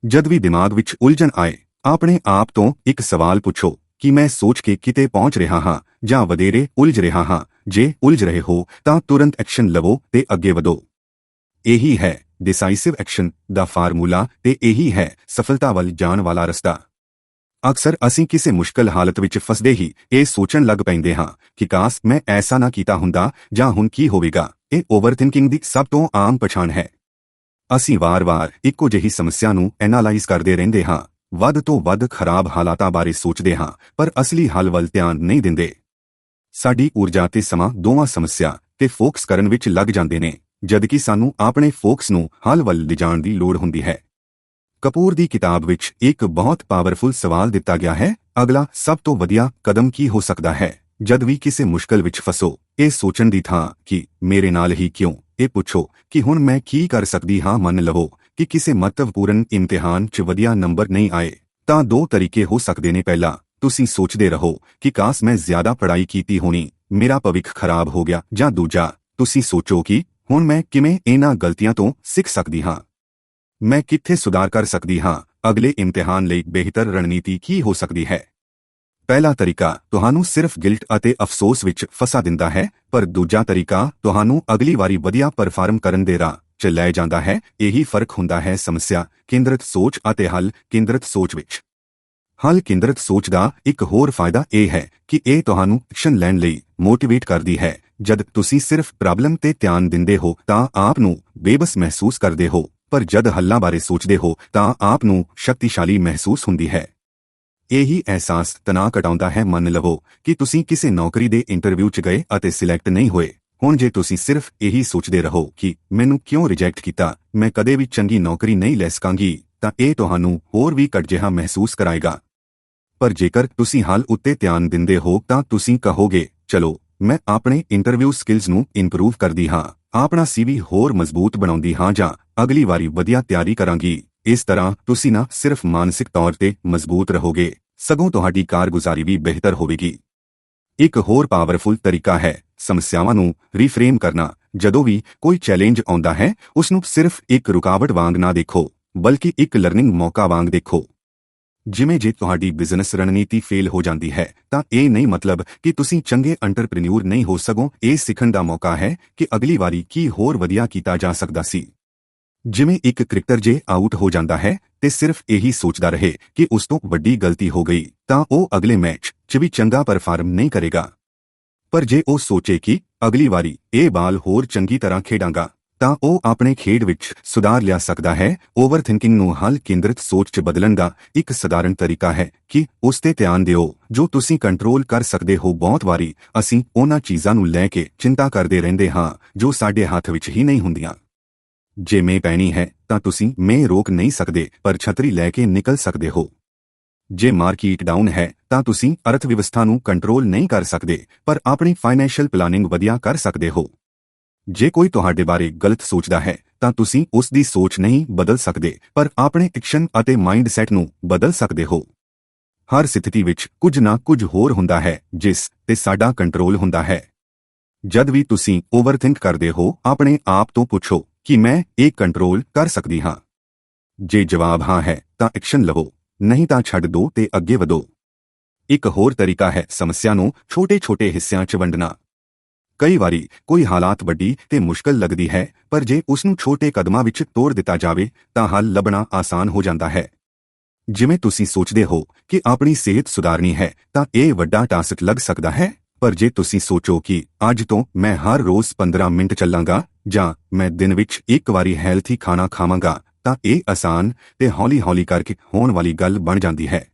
ਜਦ ਵੀ ਦਿਮਾਗ ਵਿੱਚ ਉਲਝਣ ਆਏ, ਆਪਣੇ ਆਪ ਤੋਂ ਇੱਕ ਸਵਾਲ ਪੁੱਛੋ ਕਿ ਮੈਂ ਸੋਚ ਕੇ ਕਿਤੇ ਪਹੁੰਚ ਰਿਹਾ ਹਾਂ ਜਾਂ ਵਧੇਰੇ ਉਲਝ ਰਿਹਾ ਹਾਂ। ਜੇ ਉਲਝ ਰਹੇ ਹੋ, ਤਾਂ ਤੁਰੰਤ ਐਕਸ਼ਨ ਲਵੋ ਤੇ ਅੱਗੇ ਵਧੋ। ਇਹੀ ਹੈ ਡਿਸਾਈਸਿਵ ਐਕਸ਼ਨ ਦਾ ਫਾਰਮੂਲਾ ਤੇ ਇਹੀ ਹੈ ਸਫਲਤਾ ਵੱਲ ਜਾਣ ਵਾਲਾ ਰਸਤਾ। ਅਕਸਰ ਅਸੀਂ ਕਿਸੇ ਮੁਸ਼ਕਲ ਹਾਲਤ ਵਿੱਚ ਫਸਦੇ ਹੀ ਇਹ ਸੋਚਣ ਲੱਗ ਪੈਂਦੇ ਹਾਂ ਕਿ ਕਾਸ਼ ਮੈਂ ਐਸਾ ਨਾ ਕੀਤਾ ਹੁੰਦਾ ਜਾਂ ਹੁਣ ਕੀ ਹੋਵੇਗਾ। ਇਹ ਓਵਰਥਿੰਕਿੰਗ ਦੀ ਸਭ ਤੋਂ ਆਮ ਪਛਾਣ ਹੈ। ਅਸੀਂ ਵਾਰ-ਵਾਰ ਇੱਕੋ ਜਿਹੀ ਸਮੱਸਿਆ ਨੂੰ ਐਨਾਲਾਈਜ਼ ਕਰਦੇ ਰਹਿੰਦੇ ਹਾਂ। ਵੱਧ ਤੋਂ ਵੱਧ ਖਰਾਬ ਹਾਲਾਤਾਂ ਬਾਰੇ ਸੋਚਦੇ ਹਾਂ, ਪਰ ਅਸਲੀ ਹੱਲ ਵੱਲ ਧਿਆਨ ਨਹੀਂ ਦਿੰਦੇ। ਸਾਡੀ ਊਰਜਾ ਤੇ ਸਮਾਂ ਦੋਵਾਂ ਸਮੱਸਿਆ ਤੇ ਫੋਕਸ ਕਰਨ ਵਿੱਚ ਲੱਗ ਜਾਂਦੇ ਨੇ, ਜਦਕਿ ਸਾਨੂੰ ਆਪਣੇ ਫੋਕਸ ਨੂੰ ਹੱਲ ਵੱਲ ਲਿਜਾਣ ਦੀ ਲੋੜ ਹੁੰਦੀ ਹੈ। ਕਪੂਰ ਦੀ ਕਿਤਾਬ ਵਿੱਚ ਇੱਕ ਬਹੁਤ ਪਾਵਰਫੁਲ ਸਵਾਲ ਦਿੱਤਾ ਗਿਆ ਹੈ, ਅਗਲਾ ਸਭ ਤੋਂ ਵਧੀਆ ਕਦਮ ਕੀ ਹੋ ਸਕਦਾ ਹੈ? ਜਦ ਵੀ ਕਿਸੇ ਮੁਸ਼ਕਲ ਵਿੱਚ ਫਸੋ, ਇਹ ਸੋਚਣ ਦੀ ਥਾਂ ਕਿ ਮੇਰੇ ਨਾਲ ਹੀ ਕਿਉਂ? ਇਹ ਪੁੱਛੋ ਕਿ ਹੁਣ ਮੈਂ ਕੀ ਕਰ ਸਕਦੀ ਹਾਂ ਮੰਨ ਲਵੋ ਕਿ ਕਿਸੇ ਮਹੱਤਵਪੂਰਨ ਇਮਤਿਹਾਨ 'ਚ ਵਧੀਆ ਨੰਬਰ ਨਹੀਂ ਆਏ, ਤਾਂ ਦੋ ਤਰੀਕੇ ਹੋ ਸਕਦੇ ਨੇ ਪਹਿਲਾ। ਤੁਸੀਂ ਸੋਚਦੇ ਰਹੋ ਕਿ ਕਾਸ਼ ਮੈਂ ਜ਼ਿਆਦਾ ਪੜ੍ਹਾਈ ਕੀਤੀ ਹੋਣੀ, ਮੇਰਾ ਭਵਿੱਖ ਖਰਾਬ ਹੋ ਗਿਆ, ਜਾਂ ਦੂਜਾ, ਤੁਸੀਂ ਸੋਚੋ ਕਿ ਹੁਣ ਮੈਂ ਕਿਵੇਂ ਇਹਨਾਂ ਗਲਤੀਆਂ ਤੋਂ ਸਿੱਖ ਸਕਦੀ ਹਾਂ। ਮੈਂ ਕਿੱਥੇ ਸੁਧਾਰ ਕਰ ਸਕਦੀ ਹਾਂ, ਅਗਲੇ ਇਮਤਿਹਾਨ ਲਈ ਬਿਹਤਰ ਰਣਨੀਤੀ ਕੀ ਹੋ ਸਕਦੀ ਹੈ? ਪਹਿਲਾ ਤਰੀਕਾ ਤੁਹਾਨੂੰ ਸਿਰਫ ਗਿਲਟ ਅਤੇ ਅਫਸੋਸ ਵਿੱਚ ਫਸਾ ਦਿੰਦਾ ਹੈ, ਪਰ ਦੂਜਾ ਤਰੀਕਾ ਤੁਹਾਨੂੰ ਅਗਲੀ ਵਾਰੀ ਵਧੀਆ ਪਰਫਾਰਮ ਕਰਨ ਦੇ ਰਾਹ 'ਚ ਲੈ ਜਾਂਦਾ ਹੈ। ਇਹੀ ਫ਼ਰਕ ਹੁੰਦਾ ਹੈ ਸਮੱਸਿਆ, ਕੇਂਦਰਿਤ ਸੋਚ ਅਤੇ ਹੱਲ, ਕੇਂਦਰਿਤ ਸੋਚ ਵਿੱਚ। ਹੱਲ ਕੇਂਦਰਿਤ ਸੋਚ ਦਾ ਇੱਕ ਹੋਰ ਫਾਇਦਾ ਇਹ ਹੈ ਕਿ ਇਹ ਤੁਹਾਨੂੰ ਐਕਸ਼ਨ ਲੈਣ ਲਈ ਮੋਟੀਵੇਟ ਕਰਦੀ ਹੈ। ਜਦ ਤੁਸੀਂ ਸਿਰਫ ਪ੍ਰੋਬਲਮ ਤੇ ਧਿਆਨ ਦਿੰਦੇ ਹੋ, ਤਾਂ ਆਪ ਨੂੰ ਬੇਬਸ ਮਹਿਸੂਸ ਕਰਦੇ ਹੋ। ਪਰ ਜਦ ਹੱਲਾਂ ਬਾਰੇ ਸੋਚਦੇ ਹੋ, ਤਾਂ ਆਪ ਨੂੰ ਸ਼ਕਤੀਸ਼ਾਲੀ ਮਹਿਸੂਸ ਹੁੰਦੀ ਹੈ। ਇਹੀ ਅਹਿਸਾਸ ਤਣਾਅ ਘਟਾਉਂਦਾ ਹੈ। ਮੰਨ ਲਵੋ ਕਿ ਤੁਸੀਂ ਕਿਸੇ ਨੌਕਰੀ ਦੇ ਇੰਟਰਵਿਊ 'ਚ ਗਏ ਅਤੇ ਸਿਲੈਕਟ ਨਹੀਂ ਹੋਏ। ਹੁਣ ਜੇ ਤੁਸੀਂ ਸਿਰਫ ਇਹੀ ਸੋਚਦੇ ਰਹੋ ਕਿ ਮੈਨੂੰ ਕਿਉਂ ਰਿਜੈਕਟ ਕੀਤਾ, ਮੈਂ ਕਦੇ ਵੀ ਚੰਗੀ ਨੌਕਰੀ ਨਹੀਂ ਲੈ ਸਕਾਂਗੀ, ਤਾਂ ਇਹ ਤੁਹਾਨੂੰ ਹੋਰ ਵੀ ਘੱਟ ਜਿਹਾ ਮਹਿਸੂਸ ਕਰਾਏਗਾ। ਪਰ ਜੇਕਰ ਤੁਸੀਂ ਹਾਲ ਉੱਤੇ ਧਿਆਨ ਦਿੰਦੇ ਹੋ, ਤਾਂ ਤੁਸੀਂ ਕਹੋਗੇ, ਚਲੋ, ਮੈਂ ਆਪਣੇ ਇੰਟਰਵਿਊ ਸਕਿੱਲਸ ਨੂੰ ਇੰਪਰੂਵ ਕਰਦੀ ਹਾਂ, ਆਪਣਾ ਸੀਵੀ ਹੋਰ ਮਜ਼ਬੂਤ ਬਣਾਉਂਦੀ ਹਾਂ ਜਾਂ ਅਗਲੀ ਵਾਰੀ ਵਧੀਆ ਤਿਆਰੀ ਕਰਾਂਗੀ। ਇਸ ਤਰ੍ਹਾਂ ਤੁਸੀਂ ਨਾ ਸਿਰਫ ਮਾਨਸਿਕ ਤੌਰ ਤੇ ਮਜ਼ਬੂਤ ਰਹੋਗੇ, ਸਗੋਂ ਤੁਹਾਡੀ ਕਾਰਗੁਜ਼ਾਰੀ ਵੀ ਬਿਹਤਰ ਹੋਵੇਗੀ। ਇੱਕ ਹੋਰ ਪਾਵਰਫੁਲ ਤਰੀਕਾ ਹੈ ਸਮੱਸਿਆਵਾਂ ਨੂੰ ਰੀਫਰੇਮ ਕਰਨਾ। ਜਦੋਂ ਵੀ ਕੋਈ ਚੈਲੰਜ ਆਉਂਦਾ ਹੈ ਉਸ ਨੂੰ ਸਿਰਫ ਇੱਕ ਰੁਕਾਵਟ ਵਾਂਗ ਨਾ ਦੇਖੋ, ਬਲਕਿ ਇੱਕ ਲਰਨਿੰਗ ਮੌਕਾ ਵਾਂਗ ਦੇਖੋ। ਜਿਵੇਂ ਜੇ ਤੁਹਾਡੀ ਬਿਜ਼ਨਸ ਰਣਨੀਤੀ ਫੇਲ ਹੋ ਜਾਂਦੀ ਹੈ, ਤਾਂ ਇਹ ਨਹੀਂ ਮਤਲਬ ਕਿ ਤੁਸੀਂ ਚੰਗੇ ਐਂਟਰਪ੍ਰੀਨਿਓਰ ਨਹੀਂ ਹੋ ਸਕੋ। ਇਹ ਸਿੱਖਣ ਦਾ ਮੌਕਾ ਹੈ ਕਿ ਅਗਲੀ ਵਾਰੀ ਕੀ ਹੋਰ ਵਧੀਆ ਕੀਤਾ ਜਾ ਸਕਦਾ ਸੀ। ਜਿਵੇਂ ਇੱਕ ਕ੍ਰਿਕਟਰ ਜੇ ਆਊਟ ਹੋ ਜਾਂਦਾ ਹੈ, ਤੇ ਸਿਰਫ ਇਹੀ ਸੋਚਦਾ ਰਹੇ ਕਿ ਉਸ ਤੋਂ ਵੱਡੀ ਗਲਤੀ ਹੋ ਗਈ, ਤਾਂ ਉਹ ਅਗਲੇ ਮੈਚ 'ਚ ਵੀ ਚੰਗਾ ਪਰਫਾਰਮ ਨਹੀਂ ਕਰੇਗਾ। ਪਰ ਜੇ ਉਹ ਸੋਚੇ ਕਿ ਅਗਲੀ ਵਾਰੀ ਇਹ ਬਾਲ ਹੋਰ ਚੰਗੀ ਤਰ੍ਹਾਂ ਖੇਡਾਂਗਾ, ਤਾਂ ਉਹ ਆਪਣੇ ਖੇਡ ਵਿੱਚ ਸੁਧਾਰ ਲਿਆ ਸਕਦਾ ਹੈ। ਓਵਰਥਿੰਕਿੰਗ ਨੂੰ ਹੱਲ ਕੇਂਦਰਿਤ ਸੋਚ 'ਚ ਬਦਲਣ ਦਾ ਇੱਕ ਸਧਾਰਨ ਤਰੀਕਾ ਹੈ ਕਿ ਉਸ ਤੇ ਧਿਆਨ ਦਿਓ। ਜੋ ਤੁਸੀਂ ਕੰਟਰੋਲ ਕਰ ਸਕਦੇ ਹੋ, ਬਹੁਤ ਵਾਰੀ ਅਸੀਂ ਉਹਨਾਂ ਚੀਜ਼ਾਂ ਨੂੰ ਲੈ ਕੇ ਚਿੰਤਾ ਕਰਦੇ ਰਹਿੰਦੇ ਹਾਂ ਜੋ ਸਾਡੇ ਹੱਥ ਵਿੱਚ ਹੀ ਨਹੀਂ ਹੁੰਦੀਆਂ। ਜੇ ਮੀਂਹ ਪੈਣੀ ਹੈ, ਤਾਂ ਤੁਸੀਂ ਮੀਂਹ ਰੋਕ ਨਹੀਂ ਸਕਦੇ, ਪਰ ਛਤਰੀ ਲੈ ਕੇ ਨਿਕਲ ਸਕਦੇ ਹੋ। ਜੇ ਮਾਰਕੀਟ ਡਾਊਨ ਹੈ, ਤਾਂ ਤੁਸੀਂ ਅਰਥ ਵਿਵਸਥਾ ਨੂੰ ਕੰਟਰੋਲ ਨਹੀਂ ਕਰ ਸਕਦੇ, ਪਰ ਆਪਣੀ ਫਾਈਨੈਂਸ਼ੀਅਲ ਪਲਾਨਿੰਗ ਵਧੀਆ ਕਰ ਸਕਦੇ ਹੋ। ਜੇ ਕੋਈ ਤੁਹਾਡੇ ਬਾਰੇ ਗਲਤ ਸੋਚਦਾ ਹੈ, ਤਾਂ ਤੁਸੀਂ ਉਸ ਦੀ ਸੋਚ ਨਹੀਂ ਬਦਲ ਸਕਦੇ, ਪਰ ਆਪਣੇ ਐਕਸ਼ਨ ਅਤੇ ਮਾਈਂਡਸੈਟ ਨੂੰ ਬਦਲ ਸਕਦੇ ਹੋ। ਹਰ ਸਥਿਤੀ ਵਿੱਚ ਕੁਝ ਨਾ ਕੁਝ ਹੋਰ ਹੁੰਦਾ ਹੈ, ਜਿਸ ਤੇ ਸਾਡਾ ਕੰਟਰੋਲ ਹੁੰਦਾ ਹੈ। ਜਦ ਵੀ ਤੁਸੀਂ ਓਵਰਥਿੰਕ ਕਰਦੇ ਹੋ, ਆਪਣੇ ਆਪ ਤੋਂ ਪੁੱਛੋ ਕਿ ਮੈਂ ਇਹ ਕੰਟਰੋਲ ਕਰ ਸਕਦੀ ਹਾਂ। ਜੇ ਜਵਾਬ ਹਾਂ ਹੈ, ਤਾਂ ਐਕਸ਼ਨ ਲਵੋ। ਨਹੀਂ ਤਾਂ ਛੱਡ ਦਿਓ ਤੇ ਅੱਗੇ ਵਧੋ। ਇੱਕ ਹੋਰ ਤਰੀਕਾ ਹੈ ਸਮੱਸਿਆ ਨੂੰ ਛੋਟੇ-ਛੋਟੇ ਹਿੱਸਿਆਂ 'ਚ ਵੰਡਣਾ। ਕਈ ਵਾਰੀ ਕੋਈ ਹਾਲਾਤ ਵੱਡੀ ਤੇ ਮੁਸ਼ਕਲ ਲੱਗਦੀ ਹੈ, ਪਰ ਜੇ ਉਸ ਨੂੰ ਛੋਟੇ ਕਦਮਾਂ ਵਿੱਚ ਤੋੜ ਦਿੱਤਾ ਜਾਵੇ, ਤਾਂ ਹੱਲ ਲੱਭਣਾ ਆਸਾਨ ਹੋ ਜਾਂਦਾ ਹੈ। ਜਿਵੇਂ ਤੁਸੀਂ ਸੋਚਦੇ ਹੋ ਕਿ ਆਪਣੀ ਸਿਹਤ ਸੁਧਾਰਨੀ ਹੈ, ਤਾਂ ਇਹ ਵੱਡਾ ਟਾਸਕ ਲੱਗ ਸਕਦਾ ਹੈ, ਪਰ ਜੇ ਤੁਸੀਂ ਸੋਚੋ ਕਿ ਅੱਜ ਤੋਂ ਮੈਂ ਹਰ ਰੋਜ਼ 15 ਮਿੰਟ ਚੱਲਾਂਗਾ, ਜਾਂ ਮੈਂ ਦਿਨ ਵਿੱਚ ਇੱਕ ਵਾਰੀ ਹੈਲਥੀ ਖਾਣਾ ਖਾਵਾਂਗਾ ਤਾਂ ਇਹ ਆਸਾਨ ਤੇ ਹੌਲੀ-ਹੌਲੀ ਕਰਕੇ ਹੋਣ ਵਾਲੀ ਗੱਲ ਬਣ ਜਾਂਦੀ ਹੈ।